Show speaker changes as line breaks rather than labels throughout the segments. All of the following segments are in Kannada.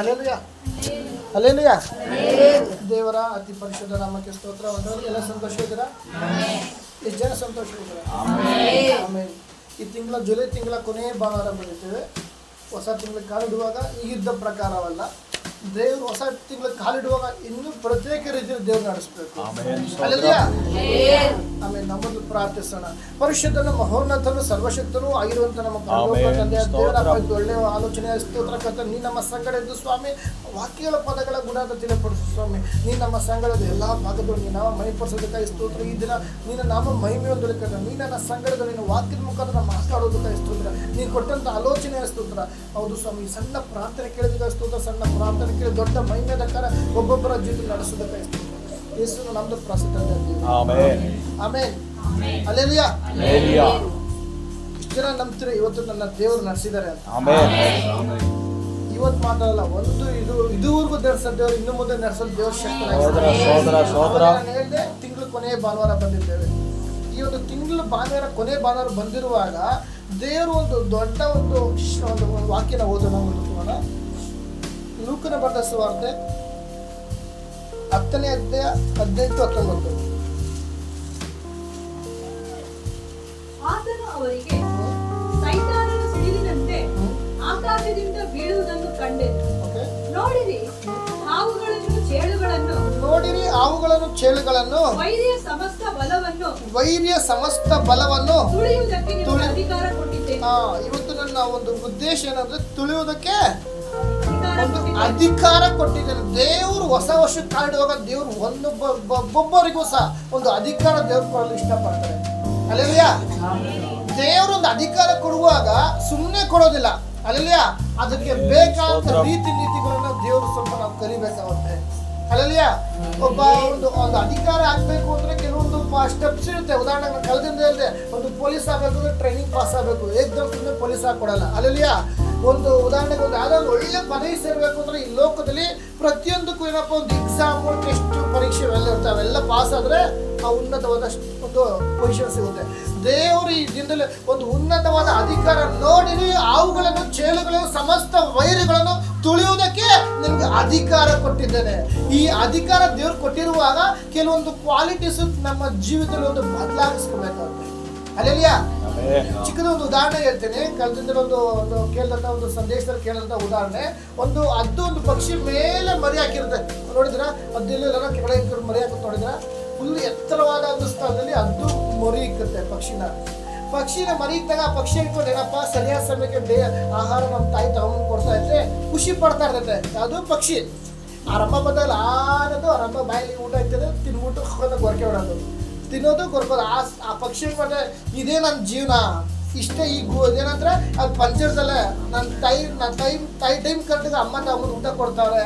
ಅಲ್ಲೇಲುಯ ಅಲ್ಲೇಲುಯ ದೇವರ ಅತಿ ಪರಿಶುದ್ಧ ನಾಮಕ್ಕೆ ಸ್ತೋತ್ರ. ಹೊಂದೋರು ಎಲ್ಲ ಸಂತೋಷ ಇದ್ದೀರಾ? ಎಷ್ಟು ಜನ ಸಂತೋಷ ಆಮೇಲೆ ಈ ತಿಂಗಳ ಜುಲೈ ತಿಂಗಳ ಕೊನೆಯ ಭಾನುವಾರ ಬಂದಿದ್ದೇವೆ ಹೊಸ ತಿಂಗಳ ಕಾಲಿಡುವಾಗ ಈಗಿದ್ದ ಪ್ರಕಾರವಲ್ಲ. ದೇವರು ಹೊಸ ತಿಂಗಳ ಕಾಲಿಡುವಾಗ ಇನ್ನೂ ಪ್ರತ್ಯೇಕ ರೀತಿಯಲ್ಲಿ ದೇವ್ರು ನಡೆಸಬೇಕು. ಆಮೇಲೆ ನಮ್ಮದು ಪ್ರಾರ್ಥಿಸೋಣ. ಪರಿಶುದ್ಧನ ಮಹೋನ್ನತನು ಸರ್ವಶಕ್ತನು ಆಗಿರುವಂತ ನಮ್ಮ ಒಳ್ಳೆಯ ಆಲೋಚನೆ ಸ್ತೋತ್ರ ಕಥೆ ನೀ ನಮ್ಮ ಸಂಗಡ ಇದ್ದು ಸ್ವಾಮಿ ವಾಕ್ಯಗಳ ಪದಗಳ ಗುಣಾದ ತಿಳಿಪಡಿಸು ಸ್ವಾಮಿ. ನೀ ನಮ್ಮ ಸಂಗಡದ ಎಲ್ಲ ಭಾಗದೊಳಗೆ ನೀ ನಾವು ಮೈಪಡಿಸೋದಕ್ಕಾಗಿ ಸ್ತೋತ್ರ. ಈ ದಿನ ನಿನ್ನ ನಾಮ ಮಹಿಮೆಯೊಂದು ನೀನ ನೀ ನನ್ನ ಸಂಗಡದಲ್ಲಿ ನೀನು ವಾಕ್ಯದ ಮುಖಾಂತರ ಮಾತಾಡೋದಕ್ಕಾಗಿ ಸ್ತೋತ್ರ. ನೀನು ಕೊಟ್ಟಂತ ಆಲೋಚನೆಯ ಸ್ತೋತ್ರ. ಹೌದು ಸ್ವಾಮಿ ಸಣ್ಣ ಪ್ರಾರ್ಥನೆ ಕೇಳಿದ ಸ್ತೋತ್ರ ಸಣ್ಣ ಪ್ರಾರ್ಥನೆ ಕೇಳಿ ದೊಡ್ಡ ಮಹಿಮೆದಕ್ಕಾರ ಒಬ್ಬೊಬ್ಬರ ಜೀವಿತ ನಡೆಸೋದಕ್ಕೆ ಯೇಸು ನಮ್ದು ಪ್ರಸಿದ್ಧ
ಆಮೆನ್.
ಆಮೇನ್. ಅಲ್ಲೇಲುಯ. ಇಷ್ಟು ಜನ ನಂಬ್ತೀರ ಇವತ್ತು ನನ್ನ ದೇವರು ನಡೆಸಿದ್ದಾರೆ ಅಂತ.
ಮಾತ್ರ
ಇವತ್ತು ಮಾತ್ರಲ್ಲ ಒಂದು ಇದು ಇದುವರೆಗೂ ನಡೆಸೋ ದೇವರು ಇನ್ನು ಮುಂದೆ ನಡೆಸೋದು ದೇವ್ರ ಶಕ್ತಿ ಹೇಳಿದೆ ತಿಂಗಳು ಕೊನೆಯ ಭಾನುವಾರ ಬಂದಿದ್ದೇವೆ. ಈ ಒಂದು ತಿಂಗಳು ಭಾನುವಾರ ಕೊನೆ ಭಾನುವಾರ ಬಂದಿರುವಾಗ ದೇವರು ಒಂದು ದೊಡ್ಡ ಒಂದು ಒಂದು ವಾಕ್ಯನ ಓದೋಣ ಒಂದು ಲೂಕನ ಬರೆದ ಸುವಾರ್ತೆ ಹತ್ತನೇ ಅಧ್ಯಾಯ ಹದಿನೆಂಟು ಹತ್ತೊಂಬತ್ತು.
ಆತನು ಅವರಿಗೆ ಸೈತಾನನು ಸಿಡಿಲಿನಂತೆ ಆಕಾಶದಿಂದ ಬೀಳುವುದನ್ನು ಕಂಡೆನು ನೋಡಿರಿ ಹಾವುಗಳನ್ನು ಚೇಳುಗಳನ್ನು
ನೋಡಿರಿ ಅವುಗಳನ್ನು ಚೇಳುಗಳನ್ನು
ವೈರ್ಯ ಸಮಸ್ತ ಬಲವನ್ನು
ವೈರ್ಯ ಸಮಸ್ತ ಬಲವನ್ನು
ತುಳಿಯುವುದಕ್ಕೆ ಅಧಿಕಾರ ಕೊಟ್ಟಿದ್ದೇನೆ
ಆ, ಇವತ್ತು ನನ್ನ ಒಂದು ಉದ್ದೇಶ ಏನಂದ್ರೆ ತುಳಿಯುವುದಕ್ಕೆ
ಅಧಿಕಾರ
ಒಂದು ಅಧಿಕಾರ ಕೊಟ್ಟಿದ್ದಾರೆ. ದೇವರು ಹೊಸ ವರ್ಷಕ್ಕೆ ಕಾಲಿಡುವಾಗ ದೇವರು ಒಂದೊಬ್ಬ ಒಬ್ಬೊಬ್ಬರಿಗೂ ಸಹ ಒಂದು ಅಧಿಕಾರ ದೇವ್ರು ಕೊಡಲು ಇಷ್ಟಪಡ್ತಾರೆ. ದೇವರು ಒಂದು ಅಧಿಕಾರ ಕೊಡುವಾಗ ಸುಮ್ಮನೆ ಕೊಡೋದಿಲ್ಲ. ಅಲ್ಲೆಲ್ಲಯ್ಯ ಅದಕ್ಕೆ ಬೇಕಾದ ರೀತಿ ನೀತಿಗಳನ್ನ ದೇವರು ಸ್ವಲ್ಪ ನಾವು ಕರಿಬೇಕಾಗುತ್ತೆ ಅಲ್ಲಲ್ಯಾ ಒಬ್ಬ ಒಂದು ಒಂದು ಅಧಿಕಾರ ಆಗ್ಬೇಕು ಅಂದ್ರೆ ಕೆಲವೊಂದು ಸ್ಟೆಪ್ಸ್ ಇರುತ್ತೆ. ಉದಾಹರಣೆಗೆ ಕಳೆದಿಂದ ಇಲ್ಲದೆ ಒಂದು ಪೊಲೀಸ್ ಆಗಬೇಕು ಅಂದ್ರೆ ಟ್ರೈನಿಂಗ್ ಪಾಸ್ ಆಗಬೇಕು. ಏಕ್ ಸುಮ್ಮನೆ ಪೊಲೀಸ್ ಆಗಿ ಕೊಡಲ್ಲ. ಅಲ್ಲಲ್ಲಿಯ ಒಂದು ಉದಾಹರಣೆಗೆ ಒಂದು ಯಾವುದೋ ಒಳ್ಳೆ ಪದವಿ ಸೇರಬೇಕು ಅಂದ್ರೆ ಈ ಲೋಕದಲ್ಲಿ ಪ್ರತಿಯೊಂದಕ್ಕೂ ಏನಪ್ಪ, ಒಂದು ಎಕ್ಸಾಮ್ ಟೆಸ್ಟ್ ಪರೀಕ್ಷೆ ಎಲ್ಲ ಇರ್ತವೆ ಅವೆಲ್ಲ ಪಾಸ್ ಆದರೆ ಆ ಉನ್ನತವಾದಷ್ಟು ಒಂದು ಪೊಸಿಷನ್ ಸಿಗುತ್ತೆ. ದೇವರು ಈ ದಿನದಲ್ಲಿ ಒಂದು ಉನ್ನತವಾದ ಅಧಿಕಾರ ನೋಡಿರಿ, ಅವುಗಳನ್ನು ಚೇಳುಗಳನ್ನು ಸಮಸ್ತ ವೈರಿಗಳನ್ನು ತುಳಿಯುವುದಕ್ಕೆ ನಿಮ್ಗೆ ಅಧಿಕಾರ ಕೊಟ್ಟಿದ್ದೇನೆ. ಈ ಅಧಿಕಾರ ದೇವ್ರು ಕೊಟ್ಟಿರುವಾಗ ಕೆಲವೊಂದು ಕ್ವಾಲಿಟೀಸ್ ನಮ್ಮ ಜೀವಿತದಲ್ಲಿ ಒಂದು ಬದಲಾಗಿಸ್ಕೋಬೇಕಾಗುತ್ತೆ ಅಲ್ಲೆಲ್ಲ
ಆಮೆನ್
ಚಿಕ್ಕದ ಒಂದು ಉದಾಹರಣೆ ಹೇಳ್ತೇನೆ. ಕಳೆದಿಂದ ಒಂದು ಒಂದು ಒಂದು ಸಂದೇಶದಲ್ಲಿ ಕೇಳಿದಂತ ಉದಾಹರಣೆ. ಒಂದು ಅದ್ದು ಒಂದು ಪಕ್ಷಿ ಮೇಲೆ ಮರಿ ಹಾಕಿರುತ್ತೆ. ನೋಡಿದ್ರ ಅದೆಲ್ಲ ಕೆಳಗೆ ಮರಿ ಹಾಕಿ ನೋಡಿದ್ರ ಫುಲ್ ಎತ್ತರವಾದ ಒಂದು ಸ್ಥಳದಲ್ಲಿ ಅದ್ದು ಮರಿ ಇಕ್ಕುತ್ತೆ ಪಕ್ಷಿನ. ಪಕ್ಷಿನ ಮರಿ ಆ ಪಕ್ಷಿ ಇಟ್ಕೊಂಡು ಏನಪ್ಪ? ಸರಿಯಾದ ಸಮಯಕ್ಕೆ ಬೇ, ಆಹಾರ ನಮ್ಮ ತಾಯಿ ತಗೊಂಡು ಕೊಡ್ತಾ ಇದ್ರೆ ಖುಷಿ ಪಡ್ತಾ ಇರ್ತೈತೆ. ಅದು ಪಕ್ಷಿ. ಆರಂಭ ಬಂದಲ್ಲಿ ಆನದು ಆರಂಭ ಬಾಯಲ್ಲಿ ಊಟ ಇರ್ತದೆ, ತಿನ್ಬಿಟ್ಟು ಹೊರಗೆ ಹೊರಕೆ ಹೊಡೋದು ತಿನ್ನೋದು ಕೊರ್ಕೋದು ಆ ಆ ಪಕ್ಷಿ ಮತ್ತೆ ಇದೇ ನನ್ನ ಜೀವನ. ಇಷ್ಟೇ ಈ ಗು ಏನಂದ್ರೆ ಅದು ಪಂಚರ್ದಲ್ಲೇ ನನ್ನ ಟೈಮ್ ನನ್ನ ಟೈಮ್ ಟೈ ಟೈಮ್ ಕರೆಕ್ಟಾಗಿ ಅಮ್ಮ ತಮ್ಮ ಊಟ ಕೊಡ್ತಾವ್ರೆ.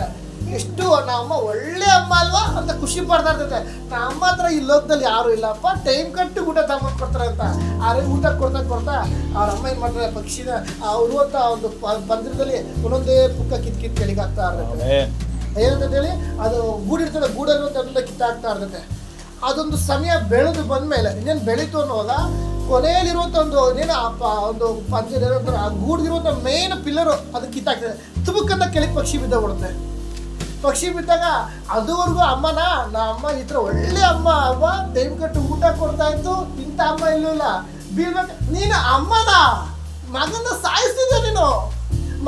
ಎಷ್ಟು ನಮ್ಮ ಒಳ್ಳೆ ಅಮ್ಮ ಅಲ್ವಾ ಅಂತ ಖುಷಿ ಪಡ್ತಾ ಇರ್ತೈತೆ. ನಮ್ಮ ಅಮ್ಮ ಹತ್ರ ಈ ಲೋಕದಲ್ಲಿ ಯಾರು ಇಲ್ಲಪ್ಪ. ಟೈಮ್ ಕಟ್ಟು ಊಟ ತಗೊಂಡು ಕೊಡ್ತಾರೆ ಅಂತ. ಆದ್ರೆ ಊಟ ಕೊಡ್ತಾ ಕೊಡ್ತಾ ಅವ್ರ ಅಮ್ಮ ಏನು ಮಾಡ್ತಾರೆ ಪಕ್ಷಿನ ಅವರು ಅಂತ ಒಂದು ಪಂದ್ರದಲ್ಲಿ ಒಂದೊಂದೇ ಪುಕ್ಕ ಕಿತ್ ಕಿತ್ ಕೆಳಗೆ ಹಾಕ್ತಾ ಇರ್ತೈತೆ. ಏನಂತ ಹೇಳಿ ಅದು ಗೂಡಿರ್ತದೆ ಗೂಡನ್ನು ಕಿತ್ತಾಗ್ತಾ ಇರ್ತೈತೆ. ಅದೊಂದು ಸಮಯ ಬೆಳೆದು ಬಂದ್ಮೇಲೆ, ಇನ್ನೇನು ಬೆಳೀತು ಅನ್ನುವಾಗ ಕೊನೆಯಲ್ಲಿರುವಂಥ ಒಂದು ಏನು ಒಂದು ಪಂಚ ಏನಂತಾರೆ ಆ ಗೂಡ್ದಿರುವಂಥ ಮೇನ್ ಪಿಲ್ಲರು ಅದಕ್ಕೆ ಕಿತ್ತಾಕ್ತದೆ ತುಬುಕ್ಕಂತ ಕೆಳಗೆ ಪಕ್ಷಿ ಬಿದ್ದೋಗ್ಬಿಡುತ್ತೆ ಪಕ್ಷಿ ಬಿದ್ದಾಗ ಅದುವರೆಗೂ ಅಮ್ಮನ, ನಾ ಅಮ್ಮ ಈ ಥರ ಒಳ್ಳೆ ಅಮ್ಮ ಅಮ್ಮ ಟೈಮ್ ಊಟ ಕೊಡ್ತಾ ಇತ್ತು, ಇಂಥ ಅಮ್ಮ ಇಲ್ಲೂ ಇಲ್ಲ. ಬೀಳ್ಬೇಕು ನೀನು ಅಮ್ಮನ? ಮಗನ ಸಾಯಿಸ್ತಿದ್ದೆ ನೀನು?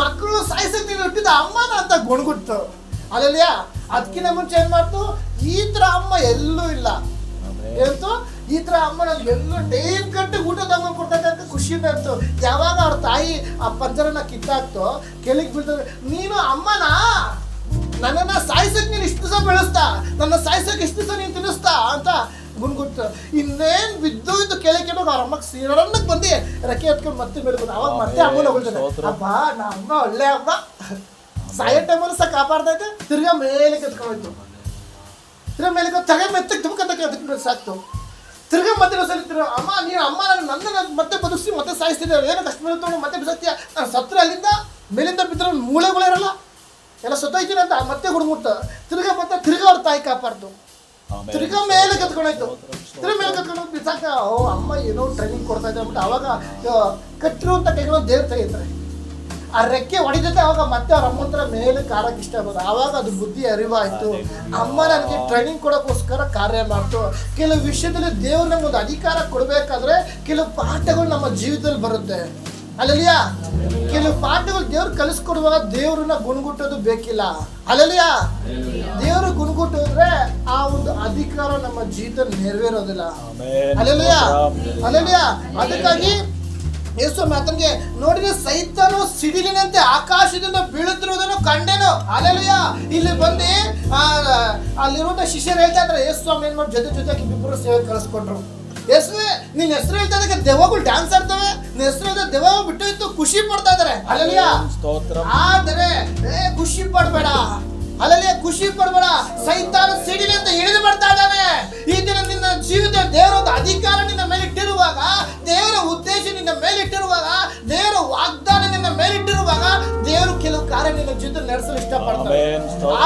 ಮಕ್ಕಳು ಸಾಯಿಸಕ್ಕೆ ನೀನು? ಹುಟ್ಟಿದ ಅಮ್ಮನ ಅಂತ ಗುಣಗುಟ್ಟು ಅಲ್ಲಲ್ಲಿಯ ಅದಕ್ಕಿಂತ ಮುಂಚೆ ಏನ್ ಮಾಡ್ತು? ಈ ತರ ಅಮ್ಮ ಎಲ್ಲೂ ಇಲ್ಲ. ಏನಂತು? ಈ ತರ ಅಮ್ಮ ಎಲ್ಲೂ ಟೈಮ್ ಗಂಟೆ ಊಟ ತಮ್ಮ ಕೊಡ್ತೈತೆ ಅಂತ ಖುಷಿ ಬರ್ತು ಯಾವಾಗ ಅವ್ರ ತಾಯಿ ಆ ಪಂಜರನ ಕಿತ್ತಾಕ್ತೋ ಕೆಳಗೆ ಬೀಳ್ತದೆ ನೀನು ಅಮ್ಮನ? ನನ್ನನ್ನ ಸಾಯಿಸಕ್ ನೀನು ಇಷ್ಟು ದಿವಸ ಬೆಳೆಸ್ತಾ. ನನ್ನ ಸಾಯಿಸಕ್ ಇಷ್ಟು ದಿವಸ ನೀನು ತಿನ್ನಿಸ್ತಾ ಅಂತ ಗುನ್ಗುಟ್ಟು ಇನ್ನೇನ್ ಬಿದ್ದು ಇದ್ದು ಕೆಳಗೆ ಕೆಳಗೆ ಅವ್ರ ಅಮ್ಮಕ್ಕೆ ಸೀರಣ್ಣಕ್ಕೆ ಬಂದು ರೆಕ್ಕೆ ಎತ್ಕೊಂಡು ಮತ್ತೆ ಬೆಳಗ್ಬೋದು ಅವಾಗ ಮತ್ತೆ ಅಮ್ಮನ ಹೊಗಳ್ತಾನೆ
ಸ್ತೋತ್ರ.
ಅಪ್ಪ ನಮ್ಮ ಅಮ್ಮ ಒಳ್ಳೆ ಅಮ್ಮ. ಸಾಯೋ ಟೈಮಲ್ಲಿ ಸಹ ಕಾಪಾಡ್ತೈತೆ ತಿರ್ಗಾ ಮೇಲೆ ಕತ್ಕೊಂಡು ತಿರ್ಗಾ ಮೇಲೆ ತಗ ಮೆತ್ತಗೆ ತುಮಕಂತ ಅದಕ್ಕೆ ಸಾಕ್ತು ತಿರ್ಗಾ ಮತ್ತೆ ಸರಿ ತಿರ್ಗಾ ಅಮ್ಮ ನೀನು ಅಮ್ಮ ನಾನು ನನ್ನ ಮತ್ತೆ ಬದುಕಿಸಿ ಮತ್ತೆ ಸಾಯಿಸ್ತಿದ್ದೆ. ಏನೋ ಕಷ್ಟ ಮೇಲೆ ತೊಗೊಂಡು ಮತ್ತೆ ಬಿಸಾಕ್ತೀಯ. ನಾನು ಸತ್ರ ಅಲ್ಲಿಂದ ಮೇಲಿಂದ ಬಿದ್ದರೆ ಮೂಳೆಗಳೇ ಇರಲ್ಲ. ಎಲ್ಲ ಸತ್ತೋಯ್ತೀನಿ ಅಂತ ಮತ್ತೆ ಹುಡುಗುತ್ತ ತಿರ್ಗಾ ಮತ್ತೆ ತಿರ್ಗಾ ಅವ್ರ ತಾಯಿ ಕಾಪಾಡ್ತು ತಿರ್ಗಾ ಮೇಲೆ ಕತ್ಕೊಂಡಾಯ್ತು ತಿರ್ಗಾ ಮೇಲೆ ಕತ್ಕೊಂಡು ಬಿಸಾಕ ಓ ಅಮ್ಮ ಏನೋ ಟ್ರೈನಿಂಗ್ ಕೊಡ್ತಾ ಇದ್ದಾರೆ. ಅಂದ್ಬಿಟ್ಟು ಅವಾಗ ಕಟ್ಟಿರುವಂತ ಕಟ್ಟಿರುವಂಥ ಕೈಗಳು ದೇವ್ರ ತೆಗಿತಾರೆ ಆ ರೆಕ್ಕೆ ಹೊಡಿದತ್ತೆ ಅವಾಗ ಮತ್ತೆ ಅವ್ರ ಅಮ್ಮನ ಹತ್ರ ಮೇಲೆ ಇಷ್ಟ ಆಗೋದು. ಆವಾಗ ಅದು ಬುದ್ಧಿ ಅರಿವಾಯ್ತು. ಅಮ್ಮ ನನಗೆ ಟ್ರೈನಿಂಗ್ ಕೊಡೋಕ್ಕೋಸ್ಕರ ಕಾರ್ಯ ಮಾಡ್ತು. ಕೆಲವು ವಿಷಯದಲ್ಲಿ ದೇವ್ರು ನಮಗೊಂದು ಅಧಿಕಾರ ಕೊಡಬೇಕಾದ್ರೆ ಕೆಲವು ಪಾಠಗಳು ನಮ್ಮ ಜೀವಿತದಲ್ಲಿ ಬರುತ್ತೆ. ಅಲ್ಲಲ್ಲಿಯಾ ಕೆಲವು ಪಾಠಗಳು ದೇವ್ರು ಕಲಿಸ್ಕೊಡುವಾಗ ದೇವ್ರನ್ನ ಗುಣಗುಟ್ಟೋದು ಬೇಕಿಲ್ಲ. ಅಲ್ಲಲ್ಲಿಯಾ ದೇವರು ಗುಣಗುಟ್ಟೋದ್ರೆ ಆ ಒಂದು ಅಧಿಕಾರ ನಮ್ಮ ಜೀವಿತ ನೆರವೇರೋದಿಲ್ಲ.
ಅಲ್ಲಲ್ಲಿಯಾ
ಅಲ್ಲಲ್ಲಿಯಾ ಅದಕ್ಕಾಗಿ ಯೇಸು ಮಾತನಿಗೆ ನೋಡಿದ್ರೆ ಸೈತಾನು ಸಿಡಿಲಿನಂತೆ ಆಕಾಶದಿಂದ ಬೀಳುತ್ತಿರುವುದನ್ನು ಕಂಡೆನು. ಅಲ್ಲೆಲುಯ್ಯ ಇಲ್ಲಿ ಬಂದು ಅಲ್ಲಿರುವಂತ ಶಿಷ್ಯರು ಹೇಳ್ತಾ ಇದ್ದಾರೆ ಯೇಸು ಸ್ವಾಮಿ ಏನ್ ಮಾಡಿ ಜೊತೆ ಜೊತೆಗೆ ಇಬ್ಬರು ಸೇವೆ ಕಳಿಸ್ಕೊಂಡ್ರು ಯೇಸುವೆ ನಿನ್ ಹೆಸರು ಹೇಳ್ತಾ ಇದ್ದಕ್ಕೆ ದೆವ್ವಗಳು ಡ್ಯಾನ್ಸ್ ಆಡ್ತವೆ. ನಿನ್ ಹೆಸರು ಹೇಳ್ತಾ ದೆವ್ವ ಬಿಟ್ಟು ಇತ್ತು ಖುಷಿ ಪಡ್ತಾ ಇದಾರೆ ಅಲ್ಲೆಲುಯ್ಯ
ಸ್ತೋತ್ರ.
ಆದರೆ ಏ ಖುಷಿ ಪಡ್ಬೇಡ. ಅಲ್ಲಲ್ಲಿ ಖುಷಿ ಪಡಬೇಡ ಸೈತಾನ ಸಿಡಿಲಿ ಅಂತ ಇಳಿದು ಬರ್ತಾ ಇದ್ದಾನೆ. ಈ ದಿನ ನಿನ್ನ ಜೀವಿತ ದೇವರ ಒಂದು ಅಧಿಕಾರ ನಿನ್ನ ಮೇಲೆ ಇಟ್ಟಿರುವಾಗ ದೇವರ ಉದ್ದೇಶ ನಿನ್ನ ಮೇಲೆ ಇಟ್ಟಿರುವಾಗ ದೇವರ ವಾಗ್ದಾನ ನಿನ್ನ ಮೇಲೆ ಇಟ್ಟಿರುವಾಗ ದೇವರು ಕೆಲವು ಕಾರ್ಯ ನಿನ್ನ ಜೀವಿತ ನಡೆಸಲು ಇಷ್ಟಪಡ್ತಾರೆ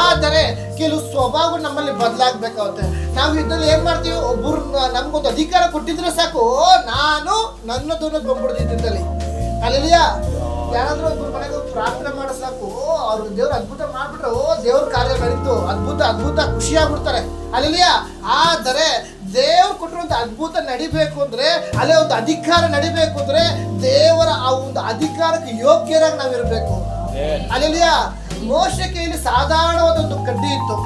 ಆದರೆ ಕೆಲವು ಸ್ವಭಾವ ನಮ್ಮಲ್ಲಿ ಬದಲಾಗಬೇಕಾಗುತ್ತೆ. ನಾವು ಇದ್ರಲ್ಲಿ ಏನ್ ಮಾಡ್ತೀವಿ? ಒಬ್ಬರು ನಮ್ಗೊಂದು ಅಧಿಕಾರ ಕೊಟ್ಟಿದ್ರೆ ಸಾಕು. ನಾನು ನಾನು ನನ್ನದನ್ನು ಬಂದ್ಬಿಡ್ತಿದ್ದಲ್ಲಿ ಅಲ್ಲಿಯ ಯಾರಾದ್ರೂ ಒಬ್ಬರು ಮನೆಗೆ ಪ್ರಾರ್ಥನೆ ಮಾಡೋ ಸಾಕು ಅವ್ರು ದೇವ್ರ ಅದ್ಭುತ ಮಾಡ್ಬಿಟ್ರೆ ಓ ದೇವ್ರ ಕಾರ್ಯ ನಡೀತು. ಅದ್ಭುತ ಅದ್ಭುತ ಖುಷಿ ಆಗ್ಬಿಡ್ತಾರೆ ಅಲ್ಲಿಯ ಆದರೆ ದೇವ್ರು ಕೊಟ್ಟಿರುವಂಥ ಅದ್ಭುತ ನಡಿಬೇಕು ಅಂದ್ರೆ ಅಲ್ಲೇ ಒಂದು ಅಧಿಕಾರ ನಡಿಬೇಕು ಅಂದ್ರೆ ದೇವರ ಆ ಒಂದು ಅಧಿಕಾರಕ್ಕೆ ಯೋಗ್ಯರಾಗಿ ನಾವಿರ್ಬೇಕು. ಅಲ್ಲಿಯ ಮೋಶ ಕೈಯಲ್ಲಿ ಸಾಧಾರಣವಾದ ಒಂದು ಕಡ್ಡಿ ಇತ್ತು.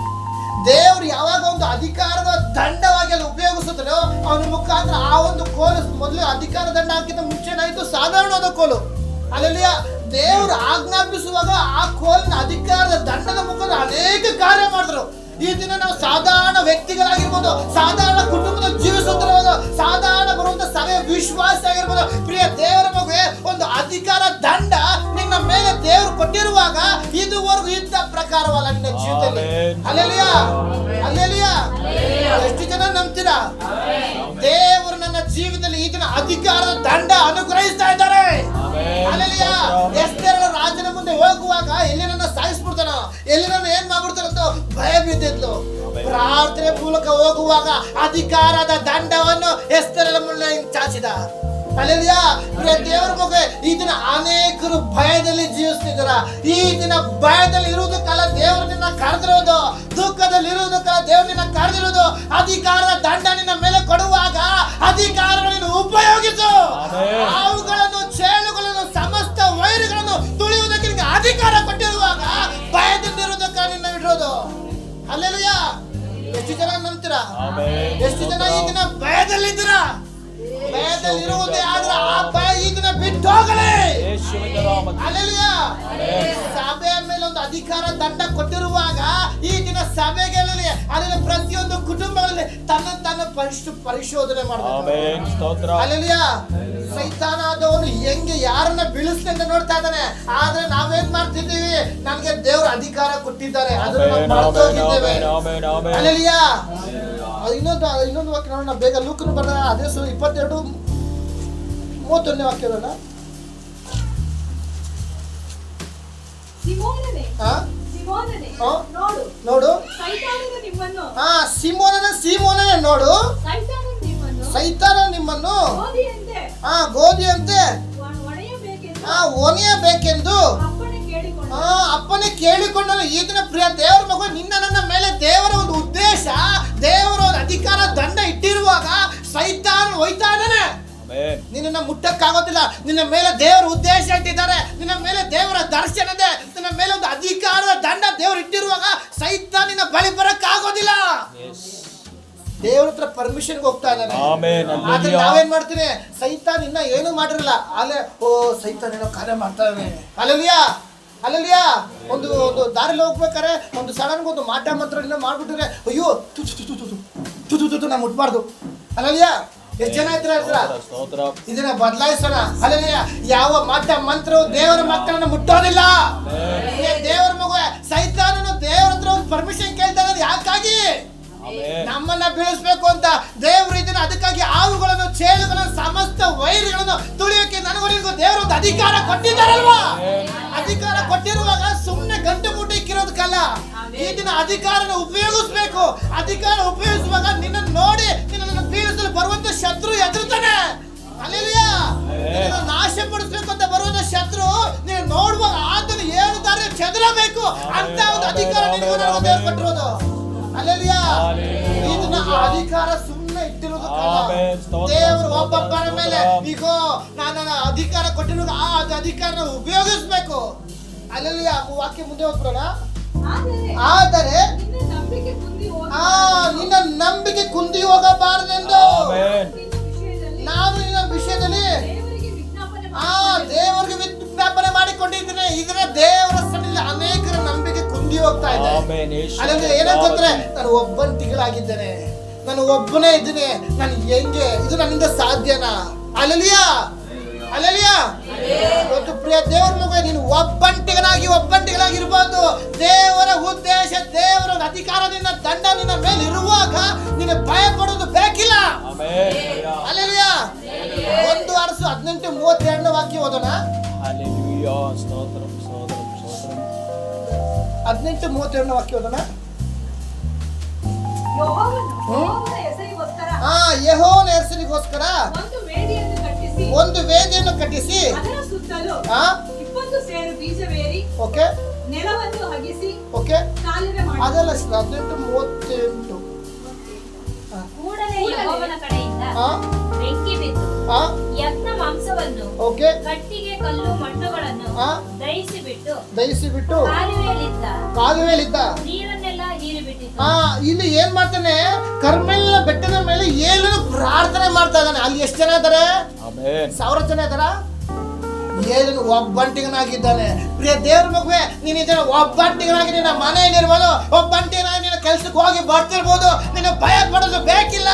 ದೇವ್ರು ಯಾವಾಗ ಒಂದು ಅಧಿಕಾರದ ದಂಡವಾಗಿ ಅಲ್ಲಿ ಉಪಯೋಗಿಸುತ್ತಾರೋ ಅವನ ಮುಖಾಂತರ ಆ ಒಂದು ಕೋಲು ಮೊದಲು ಅಧಿಕಾರ ದಂಡ ಹಾಕಿದ ಮುಂಚೆನಾಯ್ತು ಸಾಧಾರಣವಾದ ಕೋಲು. ಅಲ್ಲಿಯ ದೇವರು ಆಜ್ಞಾಪಿಸುವಾಗ ಆ ಕೋಲಿನ ಅಧಿಕಾರದ ದಂಡದ ಮುಖದ ಅನೇಕ ಕಾರ್ಯ ಮಾಡಿದ್ರು. ಈ ದಿನ ನಾವು ಸಾಧಾರಣ ವ್ಯಕ್ತಿಗಳಾಗಿರ್ಬೋದು ಸಾಧಾರಣ ಕುಟುಂಬದ ಜೀವಿಸುತ್ತಿರಬಹುದು ಸಾಧಾರಣ ಬರುವಂತ ಸಭೆಯ ವಿಶ್ವಾಸ ಆಗಿರ್ಬೋದು. ಪ್ರಿಯ ದೇವರ ಮಗುವೆ ಒಂದು ಅಧಿಕಾರ ದಂಡ ನಿನ್ನ ಮೇಲೆ ದೇವರು ಕೊಟ್ಟಿರುವಾಗ ಇದುವರೆಗೂ ಇದ್ದ ಪ್ರಕಾರವಲ್ಲ ನಿನ್ನ ಜೀವಿತದಲ್ಲಿ. ಅಲ್ಲೆಲಿಯಾ. ಅಲ್ಲೆಲಿಯ. ಎಷ್ಟು ಜನ ನಂಬ್ತೀರಾ? ದೇವರು ನನ್ನ ಜೀವಿತದಲ್ಲಿ ಈ ದಿನ ಅಧಿಕಾರದ ದಂಡ ಅನುಗ್ರಹಿಸ್ತಾ ಇದ್ದಾರೆ. ಅಲ್ಲೆಲಿಯ. ಎಷ್ಟೆರಡು ರಾಜನ ಮುಂದೆ ಹೋಗುವಾಗ ಎಲ್ಲಿ ನನ್ನ ಸಾಯಿಸ್ಬಿಡ್ತಾನ ಎಲ್ಲಿ ನನ್ನ ಏನ್ ಮಾಡ್ಬಿಡ್ತಾನಂತ ಭಯ ಪ್ರಾರ್ಥನೆ ಮೂಲಕ ಹೋಗುವಾಗ ಅಧಿಕಾರದ ದಂಡವನ್ನು ಎಸ್ತರಲ ಚಾಚಿದ. ಅಲ್ಲೆಲಿಯ ಪ್ರಿಯ ದೇವರ ಮಗ ಈ ದಿನ ಅನೇಕರು ಭಯದಲ್ಲಿ ಜೀವಿಸ್ತಿದ್ದಾರ ಈ ದಿನ ಭಯದಲ್ಲಿ ಇರುವುದಕ್ಕಲ್ಲ ದೇವರ ನಿನ್ನ ಕರೆದಿರೋದು ದುಃಖದಲ್ಲಿ ಇರುವುದಕ್ಕಲ್ಲ ದೇವರನ್ನ ನಿನ್ನ ಕರೆದಿರೋದು ಅಧಿಕಾರದ ದಂಡ ನಿನ್ನ ಮೇಲೆ ಕೊಡುವಾಗ ಅಧಿಕಾರಗಳನ್ನು ಉಪಯೋಗಿಸು. ಅವುಗಳನ್ನು ಚೇಳುಗಳನ್ನು ಸಮಸ್ತ ವೈರುಗಳನ್ನು ತುಳಿಯುವುದಕ್ಕೆ ಅಧಿಕಾರ ಕೊಟ್ಟಿರುವಾಗ ಭಯದಿಂದ ಇರುವುದಕ್ಕೆ ನಿನ್ನ ಇಡೋದು ಅಲ್ಲೆಲುಯ್ಯ ಎಷ್ಟು ಜನ ನಂಬ್ತೀರಾ
ಆಮೆನ್.
ಎಷ್ಟು ಜನ ಈ ದಿನ ಭಯದಲ್ಲಿದ್ದೀರಾ ಭಯದಲ್ಲಿ ಇರುವುದೇ ಆದ್ರೆ ಆ ಭಯ ಈಗ ಬಿಟ್ಟು ಹೋಗಲಿ ಸಭೆಯ ಮೇಲೆ ಒಂದು ಅಧಿಕಾರ ದಂಡ ಕೊಟ್ಟಿರುವಾಗ ಈಗಿನ ದಿನ ಸಭೆಗಳಲ್ಲಿ ಅಲ್ಲಿನ ಪ್ರತಿಯೊಂದು ಕುಟುಂಬದಲ್ಲಿ ತನ್ನ ತನ್ನ ಪರಿಶು ಪರಿಶೋಧನೆ ಮಾಡಬೇಕು
ಆಮೆನ್. ಸ್ತೋತ್ರ.
ಆದವನು ಹೆಂಗೆ ಯಾರನ್ನ ಬೀಳಿಸ್ಲಿ ಅಂತ ನೋಡ್ತಾ ಇದ್ದಾನೆ. ಆದ್ರೆ ನಾವೇನ್ ಮಾಡ್ತಿದ್ದೀವಿ? ನಮ್ಗೆ ದೇವ್ರ ಅಧಿಕಾರ ಕೊಟ್ಟಿದ್ದಾರೆ. ಅದನ್ನ ನಾವು ಹೋಗಿದ್ದೇವೆ
ಆಮೆನ್,
ಇನ್ನೊಂದು ಇನ್ನೊಂದು ವಾಕ್ಯ ನೋಡೋಣ. ಬೇಗ ಲೂಕನು ಬರ ಅದೇ ಸು ಇಪ್ಪತ್ತೆರಡು ಮೂವತ್ತೊಂದನೇ ವಾಕ್ಯ ನೋಡೋಣ.
ನೋಡು.
ಹಾ ಸಿಮೋನನ ಸಿಮೋನನೇ ನೋಡು. ಸೈತಾನ ನಿಮ್ಮನ್ನು. ಹಾ ಗೋಧಿಯಂತೆ. ಹಾ ಒನೆಯಬೇಕೆಂದು ಆ ಅಪ್ಪನೇ ಕೇಳಿಕೊಂಡಲ್ಲ ಈ ದಿನ ಪ್ರಿಯ ದೇವರ ಮಗು ನಿನ್ನ ನನ್ನ ಮೇಲೆ ದೇವರ ಒಂದು ಉದ್ದೇಶ ದೇವರ ಒಂದು ಅಧಿಕಾರ ದಂಡ ಇಟ್ಟಿರುವಾಗ ಸೈತಾನ್
ಹೋಯ್ತಾನೆ.
ನಿನ್ನ ಮುಟ್ಟಕ್ಕಾಗೋದಿಲ್ಲ. ನಿನ್ನ ಮೇಲೆ ದೇವರ ಉದ್ದೇಶ ಇಟ್ಟಿದ್ದಾರೆ. ನಿನ್ನ ಮೇಲೆ ದೇವರ ದರ್ಶನ ಇದೆ. ನಿನ್ನ ಮೇಲೆ ಒಂದು ಅಧಿಕಾರದ ದಂಡ ದೇವರು ಇಟ್ಟಿರುವಾಗ ಸೈತಾನಿನ ಬಳಿ ಬರಕ್ಕಾಗೋದಿಲ್ಲ. ದೇವ್ರ ಹತ್ರ ಪರ್ಮಿಷನ್ ಹೋಗ್ತಾ ಇದ್ದಾನೆ.
ಆಮೆನ್.
ಆದ್ರೆ. ನಾವೇನ್ ಮಾಡ್ತೀನಿ ಸೈತಾನ್ ಇನ್ನ ಏನು ಮಾಡಿರಲ್ಲ. ಅಲ್ಲೇ ಓ ಸೈತಾನ್ ಏನೋ ಕಾರ್ಯ ಮಾಡ್ತಾ ಇದ್ದಾನೆ. ಅಲ್ಲಲಿಯಾ ಅಲ್ಲಲ್ಲಿಯಾ ಒಂದು ಒಂದು ದಾರಿಲಿ ಹೋಗ್ಬೇಕಾರೆ ಒಂದು ಸಡನ್ ಒಂದು ಮಾಟ ಮಂತ್ರ ಮಾಡ್ಬಿಟ್ರೆ ಅಯ್ಯೋ ತುಚು ತುಚು ತುಚು ತುಚು ತುಚು ನಾನು ಮುಟ್ಬಾರ್ದು ಅಲ್ಲಲ್ಲಿಯ ಎಷ್ಟು ಜನ ಇದ್ರ ಇದನ್ನ ಬದಲಾಯಿಸೋಣ ಅಲ್ಲಲ್ಲಿಯಾ ಯಾವ ಮಾಟ ಮಂತ್ರವು ದೇವರ ಮಕ್ಕಳನ್ನ ಮುಟ್ಟೋದಿಲ್ಲ ದೇವರ ಮಗು ಸೈತಾನನು ದೇವರ ಹತ್ರ ಒಂದು ಪರ್ಮಿಷನ್ ಕೇಳ್ತಾ ಇರೋದು ಯಾಕಾಗಿ ನಮ್ಮನ್ನ ಬೀಳಿಸ್ಬೇಕು ಅಂತ ದೇವರು ಇದನ್ನ ಅದಕ್ಕಾಗಿ ಆಳುಗಳನ್ನು ಚೇಳುಗಳನ್ನು ಸಮಸ್ತ ವೈರಿಗಳನ್ನು ತುಳಿಯೋಕೆ ನನಗೂ ದೇವರು ಒಂದು ಅಧಿಕಾರ ಕೊಟ್ಟಿದ್ದಾರಲ್ವಾ? ಅಧಿಕಾರ ಕೊಟ್ಟಿರುವಾಗ ಸುಮ್ಮನೆ ಗಂಟು ಮುಟ್ಟಿ ಇಕ್ಕಿರೋದಕ್ಕಲ್ಲ ಈ ದಿನ ಅಧಿಕಾರನ ಉಪಯೋಗಿಸ್ಬೇಕು. ಅಧಿಕಾರ ಉಪಯೋಗಿಸುವಾಗ ನಿನ್ನ ನೋಡಿ ನಿನ್ನ ಬೀಳಿಸಲು ಬರುವಂತ ಶತ್ರು ಎದುರುತ್ತಾನೆ. ಅಲ್ಲಿಯ ನಾಶ ಪಡಿಸ್ಬೇಕು ಅಂತ ಬರುವಂತ ಶತ್ರು ನೀನು ನೋಡುವಾಗ ಅಂತ ಒಂದು ಅಧಿಕಾರ ನಿನಗೂ ನನಗೂ ದೇವರು ಕೊಟ್ಟಿರೋದು. ಇದನ್ನ ಅಧಿಕಾರ ಸುಮ್ಮನೆ ಇಟ್ಟಿರೋದು ದೇವರು ಒಬ್ಬೊಬ್ಬರ ಮೇಲೆ. ಈಗ ನಾನು ಅಧಿಕಾರ ಕೊಟ್ಟಿರೋದು ಆ ಅಧಿಕಾರನ ಉಪಯೋಗಿಸ್ಬೇಕು ಅಲ್ಲೆಲ್ಲಿಯ ವಾಕ್ಯ ಮುಂದೆ ಹೋಗ್ಬಿಡೋಣ
ಆದರೆ ನಿನ್ನ ನಂಬಿಕೆ ಕುಂದಿ
ಆ
ಹೋಗಬಾರದು.
ನಿನ್ನ ನಂಬಿಕೆ ಕುಂದಿ ಹೋಗಬಾರದೆಂದು
ಆಮೆನ್.
ನಿನ್ನ ವಿಷಯದಲ್ಲಿ
ನಾನು ನಿನ್ನ ವಿಷಯದಲ್ಲಿ
ದೇವರಿಗೆ ವಿಜ್ಞಾಪನೆ
ಆ
ಮಾಡಿಕೊಂಡಿದ್ದೇನೆ.
ದೇವರಿಗೆ ವಿಜ್ಞಾಪನೆ ಮಾಡಿಕೊಂಡಿದ್ದೇನೆ ಇದರ ದೇವರ ಕುಂದಿ ಹೋಗ್ತಾ ಇದೆ ಅಲ್ಲಂದ್ರೆ ಏನಂತಂದ್ರೆ ನಾನು ಒಬ್ಬಂಟಿಗಳಾಗಿದ್ದೇನೆ ನಾನು ಒಬ್ಬನೇ ಇದ್ದೀನಿ. ನಾನು ಹೆಂಗೆ? ಇದು ನನ್ನಿಂದ ಸಾಧ್ಯನಾ? ಅಲಲಿಯಾ ಅಲಲಿಯಾ ಒಂದು ಪ್ರಿಯ ದೇವರ ಮಗ ನೀನು ಒಬ್ಬಂಟಿಗನಾಗಿ ಒಬ್ಬಂಟಿಗಳಾಗಿರ್ಬೋದು ದೇವರ ಉದ್ದೇಶ ದೇವರ ಅಧಿಕಾರದಿಂದ ದಂಡ ನಿನ್ನ ಮೇಲೆ ಇರುವಾಗ ನೀನು ಭಯ ಪಡೋದು ಬೇಕಿಲ್ಲ ಅಲಲಿಯಾ ಒಂದು ಅರಸು ಹದಿನೆಂಟು ಮೂವತ್ತೆರಡನೇ ವಾಕ್ಯ ಓದೋಣ.
ಸ್ತೋತ್ರಂ.
ಹದಿನೆಂಟು ಮೂವತ್ತೆರಡನೇ ವಾಕ್ಯ ಓದೋಣ?
ಹಾ ಯಹೋನ ಹೆಸರಿಗೋಸ್ಕರ
ಆ ಯೆಹೋವನ ಹೆಸರಿಗೋಸ್ಕರ
ಒಂದು ವೇದಿಯನ್ನು ಕಟ್ಟಿಸಿ.
ಒಂದು ವೇದಿಯನ್ನು ಕಟ್ಟಿಸಿ.
ಅದರ ಸುತ್ತಲೂ
ಆ?
ಇಪ್ಪತ್ತು ಸೇರು ಬೀಜವೇರಿ
ಓಕೆ.
ನೆಲವನ್ನು
ಓಕೆ. ಅದೆಲ್ಲ ಹದಿನೆಂಟು ಮೂವತ್ತೆಂಟು
ಕೂಡಲೇ ಯೆಹೋವನ ಕಡೆಯಿಂದ
ಆ?
ಬೆಂಕಿ ಬಿದ್ದು
ಆ?
ಯಜ್ಞ ಮಾಂಸವನ್ನು
ಓಕೆ.
ಕಟ್ಟಿಗೆ ಕಲ್ಲು ಮಣ್ಣುಗಳನ್ನು
ಆ?
ದಹಿಸಿ ಬಿಟ್ಟು
ದಯಿಸಿ ಬಿಟ್ಟು
ಕಾಲುವೆಯಲ್ಲಿದ್ದ
ಆ ಇಲ್ಲಿ ಏನ್ ಮಾಡ್ತಾನೆ? ಕರ್ಮೆಲ್ಲ ಬೆಟ್ಟದ ಮೇಲೆ ಏನೇನು ಪ್ರಾರ್ಥನೆ ಮಾಡ್ತಾ ಇದ್ದಾನೆ. ಅಲ್ಲಿ ಎಷ್ಟು ಜನ
ಇದಾರೆ.
ಸಾವಿರ ಜನ ಇದ್ದಾರ ಏಳನು ಒಬ್ಬಂಟಿಗನಾಗಿದ್ದಾನೆ. ಪ್ರಿಯ ದೇವ್ರ ಮಗುವೆ, ನೀನು ಇದನ್ನ ಒಬ್ಬಂಟಿಗನಾಗಿ ನಿನ್ನ ಮನೆಯಲ್ಲಿರ್ಬೋದು. ಒಬ್ಬಂಟಿಗನಾಗಿ ನಿನ್ನ ಕೆಲ್ಸಕ್ಕೆ ಹೋಗಿ ಬರ್ತಿರ್ಬೋದು. ನಿನ್ನ ಭಯ ಪಡೋದು ಬೇಕಿಲ್ಲ.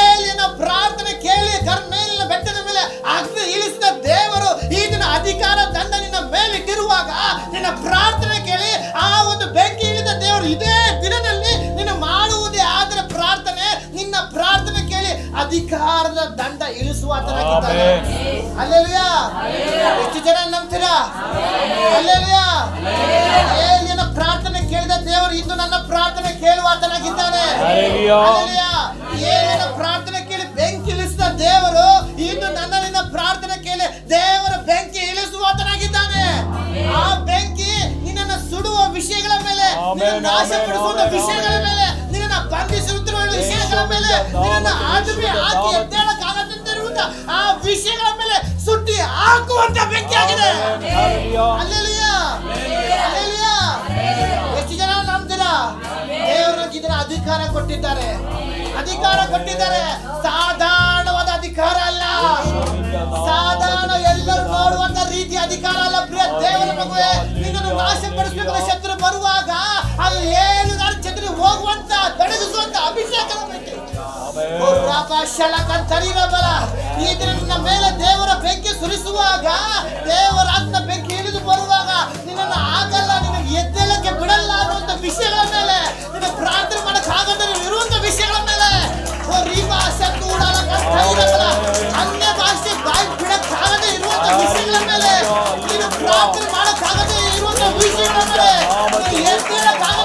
ಏಲಿನ ಪ್ರಾರ್ಥನೆ ಕೇಳಿ ಕರ್ಮೇಲಿನ ಬೆಟ್ಟದ ಮೇಲೆ ಅಗ್ನಿ ಇಳಿಸಿದ ದೇವರು ಈ ದಿನ ಅಧಿಕಾರ ದಂಡ ನಿನ್ನ ಮೇಲಿಟ್ಟಿರುವಾಗ ನಿನ್ನ ಪ್ರಾರ್ಥನೆ ಕೇಳಿ ಆ ಒಂದು ಬೆಂಕಿ ಇಳಿದ ದೇವರು ಇದೇ ದಿನದಲ್ಲಿ ನೀನು ಮಾಡುವುದೇ ಆದರೆ ಪ್ರಾರ್ಥನೆ. ನಿನ್ನ ಪ್ರಾರ್ಥನೆ ಕೇಳಿ ಅಧಿಕಾರದ ದಂಡ ಇಳಿಸುವಾತನಾಗಿದ್ದಾನೆ
ಆಮೆನ್.
ಅಲ್ಲೆಲುಯಾ ಎಷ್ಟು ಜನ ನಂಬ್ತೀರಾ ಅಲ್ಲೆಲುಯಾ ಏಲಿಯನ ಪ್ರಾರ್ಥನೆ ಕೇಳಿದ ದೇವರು ಇಂದು ನನ್ನ ಪ್ರಾರ್ಥನೆ ಕೇಳುವಾತನಾಗಿದ್ದಾನೆ. ಅಲ್ಲೆಲುಯಾ. ಏಲಿಯನ ಪ್ರಾರ್ಥನೆ ಕೇಳಿ ಬೆಂಕಿ ಇಳಿಸಿದ ದೇವರು ಇಂದು ನನ್ನ ನಿನ್ನ ಪ್ರಾರ್ಥನೆ ಕೇಳಿ ದೇವರ ಬೆಂಕಿ ಇಳಿಸುವಾತನಾಗಿದ್ದಾನೆ ಆ ಬೆಂಕಿ ನಿನ್ನನ್ನು ಸುಡುವ ವಿಷಯಗಳ ಮೇಲೆ ನಾಶಪಡಿಸುವ ವಿಷಯಗಳ. ಮೇಲೆ ನಿನ್ನ ಬಂಧಿಸಿರುತ್ತಿರುವ ವಿಷಯಗಳ ಮೇಲೆ ನಿನ್ನ ಆದುಮೆ ಹಾಕಿ ಎದ್ದೇಳಕ್ಕಾಗದಂತಿರುವಂತ ಆ ವಿಷಯಗಳ ಮೇಲೆ ಸುಟ್ಟಿ ಹಾಕುವಂತ ಬೆಂಕಿ ಆಗಿದೆ. ಎಷ್ಟು ಜನ ನಂಬ್ತೀರಾ ದೇವರು ಇದರ ಅಧಿಕಾರ ಕೊಟ್ಟಿದ್ದಾರೆ. ಅಧಿಕಾರ ಕೊಟ್ಟಿದ್ದಾರೆ. ಸಾಧಾರಣವಾದ ಅಧಿಕಾರ ಅಲ್ಲ. ಸಾಧಾರಣ ಎಲ್ಲರೂ ನೋಡುವಂತ ರೀತಿಯ ಅಧಿಕಾರ ಅಲ್ಲ. ಪ್ರಿಯ ದೇವರ ಮಗುವೆ ನಿನ್ನನ್ನು ನಾಶಪಡಿಸಬೇಕು ಶತ್ರು ಬರುವಾಗ ಅಲ್ಲಿ ಏನು ಚಂದ್ರ ಹೋಗುವಂತ ಬೆಳಗಿಸುವಂತ ಅಭಿಷೇಕದ ಬೆಂಕಿ
ಆಮೆನ್.
ಶರೀರ ಬಲ ಈ ದಿನ ನಿನ್ನ ಮೇಲೆ ದೇವರ ಬೆಂಕಿ ಸುರಿಸುವಾಗ, ದೇವರ ಆತ್ಮ ಬೆಂಕಿ ಇಳಿದು ಬರುವಾಗ ನಿನ್ನನ್ನು ಆಗಲ್ಲ ನಿನಗೆ ಎದ್ದೇಳಕ್ಕೆ ಬಿಡಲ್ಲ ಅನ್ನುವಂತ ವಿಷಯಗಳ ಮೇಲೆ, ನಿನ್ನ ಪ್ರಾರ್ಥನೆ ಮಾಡಕ್ ಆಗದೆ ಇರುವಂತ ವಿಷಯಗಳ ಮೇಲೆ ಶರೀರ ಬಲ, ಅನ್ಯ ಭಾಷೆ ಬಾಯಿ ಬಿಡಕ್ ಆಗದೆ ಇರುವಂತ ವಿಷಯಗಳ ಮೇಲೆ, ನೀನು ಪ್ರಾರ್ಥನೆ ಮಾಡಕ್ ಆಗದೆ ಇರುವಂತ ವಿಷಯಗಳ ಮೇಲೆ ಎದ್ದೇಳಕ್ ಆಗದೆ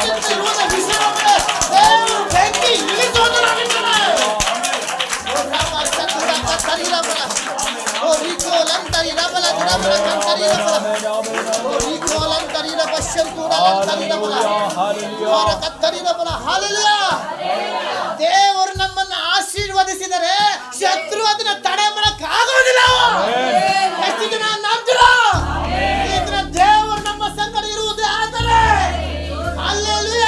ದೇವರು ನಮ್ಮನ್ನ ಆಶೀರ್ವದಿಸಿದರೆ ಶತ್ರು ಅದನ್ನ ತಡೆ ಮಾಡಕ್ ಆಗೋದಿಲ್ಲ ಎಷ್ಟು ಜನ ದಿನ ದೇವರು ನಮ್ಮ ಸಂಗಡ ಇರುವುದೇ ಆದರೆ ಅಲ್ಲೆಲುಯ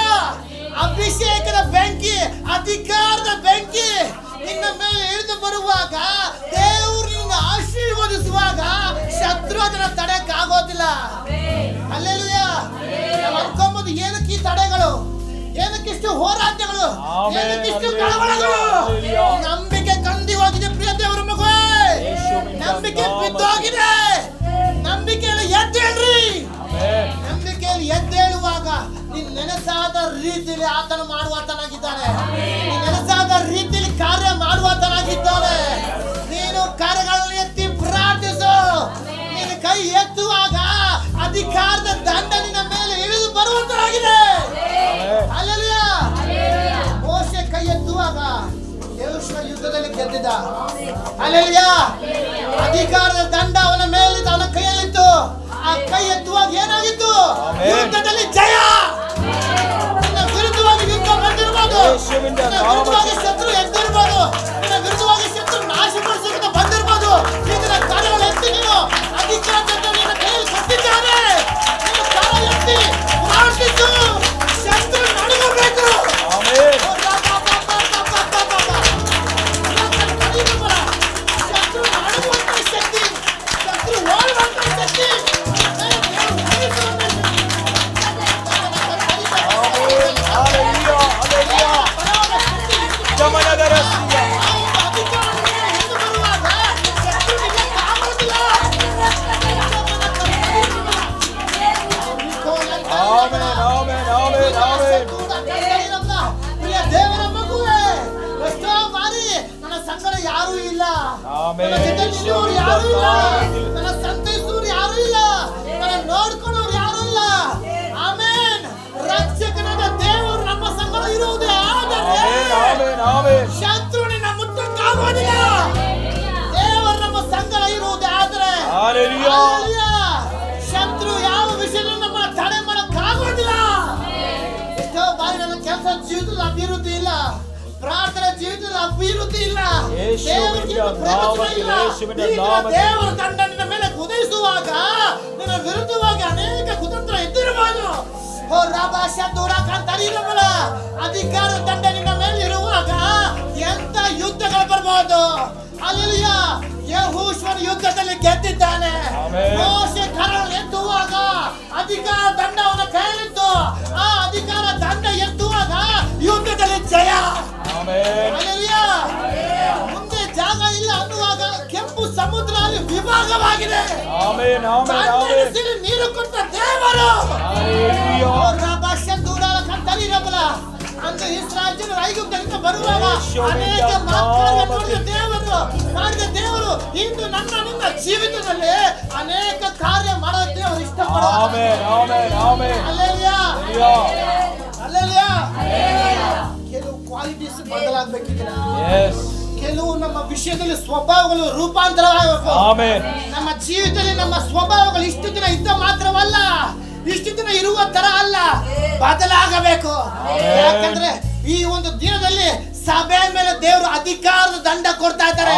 ಅಭಿಷೇಕದ ಬೆಂಕಿ, ಅಧಿಕಾರದ ಬೆಂಕಿ ನಿನ್ನ ಮೇಲೆ ಇಳಿದು ಬರುವಾಗ ಅದನ್ನ ತಡೆಯಕ್ ಆಗೋದಿಲ್ಲ. ಅಲ್ಲೆಲುಯ ನಾವು ಅನ್ಕೊಂಬೋದು ಏನಕ್ಕೆ ಈ ತಡೆಗಳು? ಏನಕ್ಕಿಷ್ಟು ಹೋರಾಟಗಳು? ಏನಕ್ಕಿಷ್ಟು ಕಳವಳಗಳು? ನಂಬಿಕೆ ಕಂದಿ ಹೋಗಿದೆ ಪ್ರಿಯ ದೇವರ
ಮಗು
ನಂಬಿಕೆ. ಬಿದ್ದೋಗಿದೆ. ನಂಬಿಕೆಯಲ್ಲಿ ಎದ್ದೇಳ್ರಿ. ನಂಬಿಕೆಯಲ್ಲಿ ಎದ್ದೇಳುವಾಗ ನೀನ್ ನೆನೆಸಾದ ರೀತಿಯಲ್ಲಿ ಆತನ ಮಾಡುವಾತನಾಗಿದ್ದಾನೆ. ನೀನ್ ನೆನೆಸಾದ ರೀತಿಯಲ್ಲಿ ಕಾರ್ಯ ಮಾಡುವಾತನಾಗಿದ್ದಾನೆ. ನೀನು ನೀನು ಕೈ ಎತ್ತುವಾಗ ಅಧಿಕಾರದ ದಂಡ ನಿನ್ನ ಮೇಲೆ ಇಳಿದು ಬರುವಂತರಾಗಿದೆ. ಮೋಸೆ ಕೈ ಎತ್ತುವಾಗ ದೇವರ ಯುದ್ಧದಲ್ಲಿ ಗೆದ್ದಿದ್ದ. ಅಲ್ಲಲ್ಲಿಯ ಅಧಿಕಾರದ ದಂಡ ಅವನ ಮೇಲೆ ಅವನ ಕೈಯಲ್ಲಿತ್ತು. ಆ ಕೈ ಎತ್ತುವಾಗ ಏನಾಗಿತ್ತು? ಯುದ್ಧದಲ್ಲಿ ಜಯ. ವಿರುದ್ಧವಾಗಿ ಯುದ್ಧ ಬಂದಿರಬಹುದು ಶತ್ರು ಎದ್ದಿರಬಹುದು ಕಾಲ ಸಂಗಡ ಯಾರು ಇಲ್ಲ. ನನ್ನ ಯಾರೂ ಇಲ್ಲ. ನನ್ನ ಸಂತೈಸುವವರು ಯಾರು ಇಲ್ಲ. ನನ್ನ ನೋಡ್ಕೊಳ್ಳೋರು ಯಾರೂ ಇಲ್ಲ. ಆಮೇನ್ ರಕ್ಷಕನಾದ ದೇವರು ನಮ್ಮ ಸಂಗಡ ಇರುವುದೇ ಆದರೆ. ಮುಟ್ಟಕ್ಕಾಗೋದಿಲ್ಲ ದೇವರು ನಮ್ಮ ಸಂಗಡ ಇರುವುದೇ ಆದರೆ. ಶತ್ರು ಯಾವ ವಿಷಯ ನಮ್ಮ ತಡೆ ಮಾಡಕ್ಕಾಗೋದಿಲ್ಲ ಎಷ್ಟೋ ಬಾರಿ ನನ್ನ ಕೆಲಸ ಜೀವಿತದ ಅಭಿವೃದ್ಧಿ ಇಲ್ಲ. ಪ್ರಾರ್ಥನೆ ಜೀವಿತದ ಅಭಿವೃದ್ಧಿ ಇಲ್ಲ. ದೇವರ ತಂಡ ನಿನ್ನ ಮೇಲೆ ಕುದಿಸುವಾಗ ನಿನ್ನ ವಿರುದ್ಧವಾಗಿ ಅನೇಕ ಕುತಂತ್ರ ಎದ್ದಿರಬಹುದು. ಓ ರಾಭಾಷ ಅಧಿಕಾರ ತಂಡ ನಿನ್ನ ಮೇಲೆ ಇರುವಾಗ ಎಂತ ಯುದ್ಧಗಳು ಬರಬಹುದು ಅಲ್ಲಿಯ ಯಹೂಶ್ವರ ಯುದ್ಧದಲ್ಲಿ ಗೆದ್ದಿದ್ದಾನೆ. ಮೋಶೆ ಕರ ಎತ್ತುವಾಗ ಅಧಿಕಾರ ದಂಡ ಅವನ ಕೈಯಲ್ಲಿತ್ತು. ಆ ಅಧಿಕಾರ ದಂಡ ಎತ್ತುವಾಗ ಯುದ್ಧದಲ್ಲಿ ಜಯ. ಮುಂದೆ ಜಾಗ ಇಲ್ಲ ಅನ್ನುವಾಗ ಕೆಂಪು ಸಮುದ್ರ ಅಲ್ಲಿ ವಿಭಾಗವಾಗಿದೆ.
ಆಮೆನ್ ಆಮೆನ್ ಆಮೆನ್
ಕಣ್ಣೆರೆಸಿ ನೀರು ಕೊಟ್ಟ ದೇವರು.
ಹಾಲೆಲೂಯಾ
ರಾಭಾಷ ದೂರಾಲ ಕಂತಲಿರಬಲ್ಲ ಅಂತ ಇಸ್ರಾಯೇಲ್ ಜನರು ಐಗುಪ್ತದಿಂದ ಬರುವಾಗ
ಯೇಸುವಿನ
ಅನೇಕ ಮಕ್ಕಳಿಗೆ
ನಾಮದಲ್ಲಿ.
ನೋಡಿದ ದೇವರು ಮಾಡಿದ ದೇವರು ಇಂದು ನನ್ನ ನಿನ್ನ ಜೀವಿತದಲ್ಲಿ ಅನೇಕ ಕಾರ್ಯ ಮಾಡೋ ದೇವರು ಇಷ್ಟಪಡುವ ಕೆಲವು ಕ್ವಾಲಿಟೀಸ್ ಬದಲಾಗಬೇಕಿದೆ. ಕೆಲವು ನಮ್ಮ ವಿಷಯದಲ್ಲಿ ಸ್ವಭಾವಗಳು ರೂಪಾಂತರವಾಗಬೇಕು. ನಮ್ಮ ಜೀವಿತದಲ್ಲಿ ನಮ್ಮ ಸ್ವಭಾವಗಳು ಇಷ್ಟು ದಿನ ಇದ್ದ ಮಾತ್ರವಲ್ಲ ಇಷ್ಟು ದಿನ ಇರುವ ತರ ಅಲ್ಲ ಬದಲಾಗಬೇಕು. ಯಾಕಂದ್ರೆ ಈ ಒಂದು ದಿನದಲ್ಲಿ ಸಭೆ ಮೇಲೆ ದೇವರು ಅಧಿಕಾರದ ದಂಡ ಕೊಡ್ತಾ ಇದ್ದಾರೆ.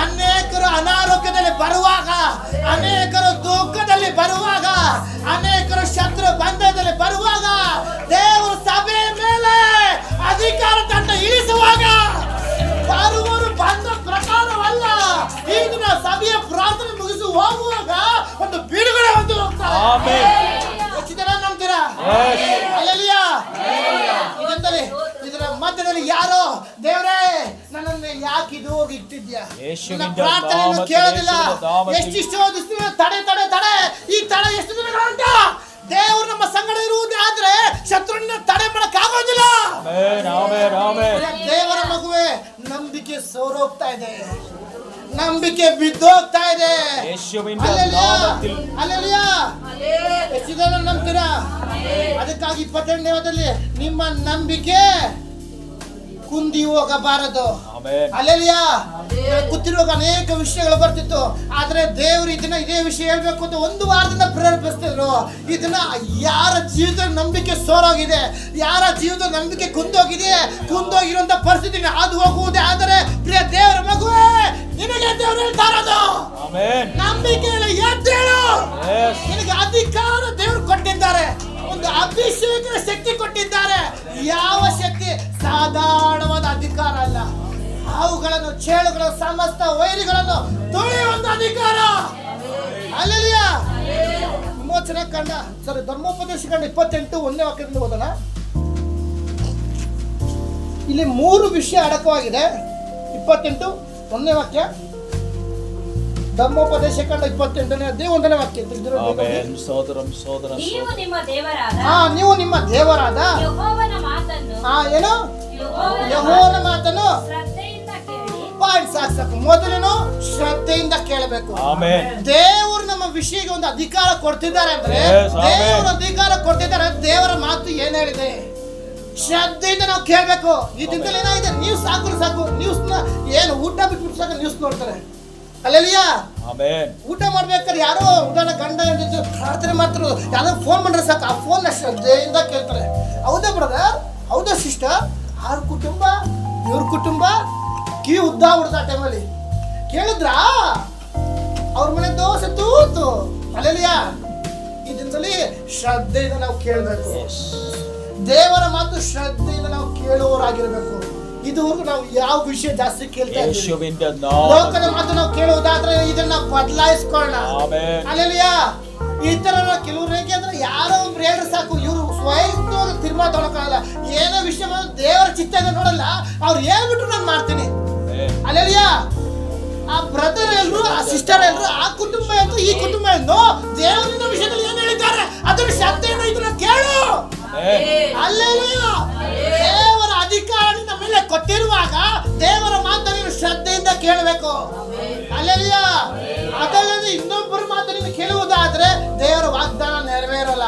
ಅನೇಕರು ಅನಾರೋಗ್ಯದಲ್ಲಿ ಬರುವಾಗ ಅನೇಕರು ದುಃಖದಲ್ಲಿ ಬರುವಾಗ ಅನೇಕರು ಶತ್ರು ಬಂಧದಲ್ಲಿ ಬರುವಾಗ ದೇವರು ಸಭೆ ಮೇಲೆ ಅಧಿಕಾರ ತಂಡ ಇಳಿಸುವಾಗ ಬರುವರು ಬಂದ ಪ್ರಕಾರವಲ್ಲ. ಈಗಿನ ಸಭೆಯ ಪ್ರಾರ್ಥನೆ ಮುಗಿಸಿ ಹೋಗುವಾಗ ಒಂದು ಬಿಡುಗಡೆ ಹೊಂದಿ ಹೋಗ್ತಾರೆ. ನಂಬ್ತೀರಾ? ಮಧ್ಯದಲ್ಲಿ ಯಾರೋ? ದೇವರೇ ನನ್ನನ್ನು ಯಾಕೆ ಇದು ಹೋಗಿ ಇಟ್ಟಿದ್ಯಾ ಪ್ರಾರ್ಥನೆಯನ್ನು ಕೇಳೋದಿಲ್ಲ. ಎಷ್ಟಿಷ್ಟೋ ತಡೆ ತಡೆ ತಡೆ. ಈ ತಡೆ ಎಷ್ಟು ದಿನ ಉಂಟ? ದೇವರು ನಮ್ಮ ಸಂಗಡ ಇರುವುದೇ ಆದ್ರೆ ಶತ್ರುಣ್ಣ ತಡೆ ಮಾಡಕ್ ಆಗೋದಿಲ್ಲ. ದೇವರ ಮಗುವೆ ನಂಬಿಕೆ ಸೋರೋಗ್ತಾ ಇದೆ. ನಂಬಿಕೆ ಬಿದ್ದೋಗ್ತಾ ಇದೆ. ಎಷ್ಟು ಜನ ನಂಬ್ತೀರಾ ಅದಕ್ಕಾಗಿ ಇಪ್ಪತ್ತೆಂಟನೇವದಲ್ಲಿ ನಿಮ್ಮ ನಂಬಿಕೆ ಕುಂದಿ ಹೋಗಬಾರದು ಅಲ್ಲೆಲ್ಲ ಕೂತಿರುವಾಗ ಅನೇಕ ವಿಷಯಗಳು ಬರ್ತಿತ್ತು. ಆದ್ರೆ ದೇವರು ಇದನ್ನ ಇದೇ ವಿಷಯ ಹೇಳ್ಬೇಕು ಅಂತ ಒಂದು ವಾರದಿಂದ ಪ್ರೇರೇಪಿಸ್ತಿದ್ರು. ಇದನ್ನ ಯಾರ ಜೀವಿತ ನಂಬಿಕೆ ಸೋರೋಗಿದೆ ಯಾರ ಜೀವಿತ ನಂಬಿಕೆ ಕುಂದೋಗಿದೆ ಕುಂದೋಗಿರುವಂತ ಪರಿಸ್ಥಿತಿ ಅದು ಹೋಗುವುದೇ ಆದರೆ ಪ್ರಿಯ ದೇವರ ಮಗುವೇ ನಿನಗೆ ದೇವರು
ಹೇಳ್ತಾರದು
ನಂಬಿಕೆ ಎದ್ದೇಳು. ನಿನಗೆ ಅಧಿಕಾರ ದೇವರು ಕೊಟ್ಟಿದ್ದಾರೆ. ಒಂದು ಅಭಿಷೇಕ ಶಕ್ತಿ ಕೊಟ್ಟಿದ್ದಾರೆ. ಯಾವ ಶಕ್ತಿ? ಸಾಧಾರಣವಾದ ಅಧಿಕಾರ ಅಲ್ಲ. ಅವುಗಳನ್ನು ಚೇಳುಗಳ ಸಮಸ್ತ ವೈರಿಗಳನ್ನು ತುಳಿಯುವಂತ ಅಧಿಕಾರ. ಅಲ್ಲಿಯ ವಿಮೋಚನೆ ಕಂಡ ಸರಿ ಧರ್ಮೋಪದೇಶ ಕಂಡ ಇಪ್ಪತ್ತೆಂಟು ಒಂದನೇ ವಾಕ್ಯದಿಂದ ಓದೋಣ. ಇಲ್ಲಿ ಮೂರು ವಿಷಯ ಅಡಕವಾಗಿದೆ. ಇಪ್ಪತ್ತೆಂಟು ಒಂದೇ ವಾಕ್ಯ. ಧರ್ಮೋಪದೇಶ ಕಂಡ ಇಪ್ಪತ್ತೆಂಟನೇ ಅದೇ ಒಂದನೇ ವಾಕ್ಯ.
ಆಮೆನ್. ಸೋದರಂ ಸೋದರ
ನೀವು ನಿಮ್ಮ ದೇವರಾದ
ಆ ನೀವು ನಿಮ್ಮ ದೇವರಾದ
ಯೆಹೋವನ ಮಾತನ್ನು
ಆ ಏನು?
ಯೆಹೋವನ
ಯಹೋವನ ಮಾತನ್ನು
ಶ್ರದ್ಧೆಯಿಂದ ಕೇಳಿ.
ಪಾಯಿಂಟ್ ಸಾಕು ಸಾಕು ಮೊದಲೇನು ಶ್ರದ್ಧೆಯಿಂದ ಕೇಳಬೇಕು.
ಆಮೆನ್.
ದೇವರು ನಮ್ಮ ವಿಷಯಕ್ಕೆ ಒಂದು ಅಧಿಕಾರ ಕೊಡ್ತಿದ್ದಾರೆ ಅಂದ್ರೆ ದೇವರು ಅಧಿಕಾರ ಕೊಡ್ತಿದ್ದಾರೆ ದೇವರ ಮಾತು ಏನ್ ಹೇಳಿದೆ? ಶ್ರದ್ಧೆಯಿಂದ ನಾವು ಕೇಳಬೇಕು. ಈ ದಿನದಲ್ಲಿ ಏನಾಗಿದೆ? ನ್ಯೂಸ್ ಹಾಕಿದ್ರೆ ಸಾಕು. ನ್ಯೂಸ್ ಏನು ಊಟ ಬಿಟ್ಟು ಸಾಕು ನ್ಯೂಸ್ ನೋಡ್ತಾರೆ. ಊಟ ಮಾಡ್ಬೇಕಾದ್ರೆ ಯಾರೋ ಉದಾಹರಣೆ ಗಂಡ ಹೆಂಡತಿ ಪ್ರಾರ್ಥನೆ ಮಾಡ್ತಾರ ಯಾರೋ ಫೋನ್ ಮಾಡ್ರೆ ಸಾಕು. ಆ ಫೋನ್ ಶ್ರದ್ಧೆಯಿಂದ ಕೇಳ್ತಾರೆ. ಹೌದಾ ಬ್ರದರ್ ಹೌದಾ ಸಿಸ್ಟರ್ ಅವ್ರ ಕುಟುಂಬ ಇವ್ರ ಕುಟುಂಬ ಕಿವಿ ಉದ್ದ ಬಿಡ್ದ ಆ ಟೈಮಲ್ಲಿ ಕೇಳಿದ್ರ? ಅವ್ರ ಮನೆ ದೋಸೆ ತೂತು. ಅಲ್ಲೆಲಿಯಾ? ಈ ದಿನದಲ್ಲಿ ಶ್ರದ್ಧೆಯಿಂದ ನಾವು ಕೇಳಬೇಕು. ದೇವರ ಮಾತು ಶ್ರದ್ಧೆಯಿಂದ ನಾವು ಕೇಳುವವರಾಗಿರ್ಬೇಕು ಇದುವರೆಗೂ ನಾವು ಯಾವ ವಿಷಯ ಜಾಸ್ತಿ ಕೇಳ್ತಾ ಇದ್ದೀವಿ? ಲೋಕದ. ಮಾತು ನಾವು ಕೇಳುವುದಾದ್ರೆ ಇದನ್ನ ಬದಲಾಯಿಸ್ಕೊಳ್ಳೋಣ. ಆಮೆನ್. ಈ ತರ ಕೆಲವ್ರು ಹೇಗೆ ಅಂದ್ರೆ ಯಾರೋ ಒಬ್ರು ಹೇಳ್ರೆ ಸಾಕು ಇವರು ಸ್ವಯಂ ತೀರ್ಮಾನ ತಗೊಳಕ್ಕಾಗಲ್ಲ ಏನೋ ವಿಷಯ ಬಂದ್ರೆ ದೇವರ ಚಿತ್ತ ಇದೆ ನೋಡಲ್ಲ ಅವ್ರು ಹೇಳ್ಬಿಟ್ರು ನಾನು ಮಾಡ್ತೀನಿ. ಅಲ್ಲೆಲ್ಲ ಆ ಬ್ರದರ್ ಎಲ್ರು ಆ ಸಿಸ್ಟರ್ ಎಲ್ರು ಆ ಕುಟುಂಬ ಎಂದು ಈ ಕುಟುಂಬ ಎಂದು ದೇವರಿನ ವಿಷಯದಲ್ಲಿ ಏನು ಹೇಳಿದ್ದಾರೆ? ಅದರ ಶ್ರದ್ಧೆಯಿಂದ ಇದನ್ನ ಕೇಳು. ಅಲ್ಲೆಲ್ಲ ದೇವರ ಅಧಿಕಾರ ಮೇಲೆ ಕೊಟ್ಟಿರುವಾಗ ದೇವರ ಮಾತನ್ನು ನೀವು ಶ್ರದ್ಧೆಯಿಂದ ಕೇಳಬೇಕು. ಅಲ್ಲೆಲ್ಲ ಅದಲ್ಲದೆ ಇನ್ನೊಬ್ಬರ ಮಾತು ನೀವು ಕೇಳುವುದಾದ್ರೆ ದೇವರ ವಾಗ್ದಾನ ನೆರವೇರಲ್ಲ.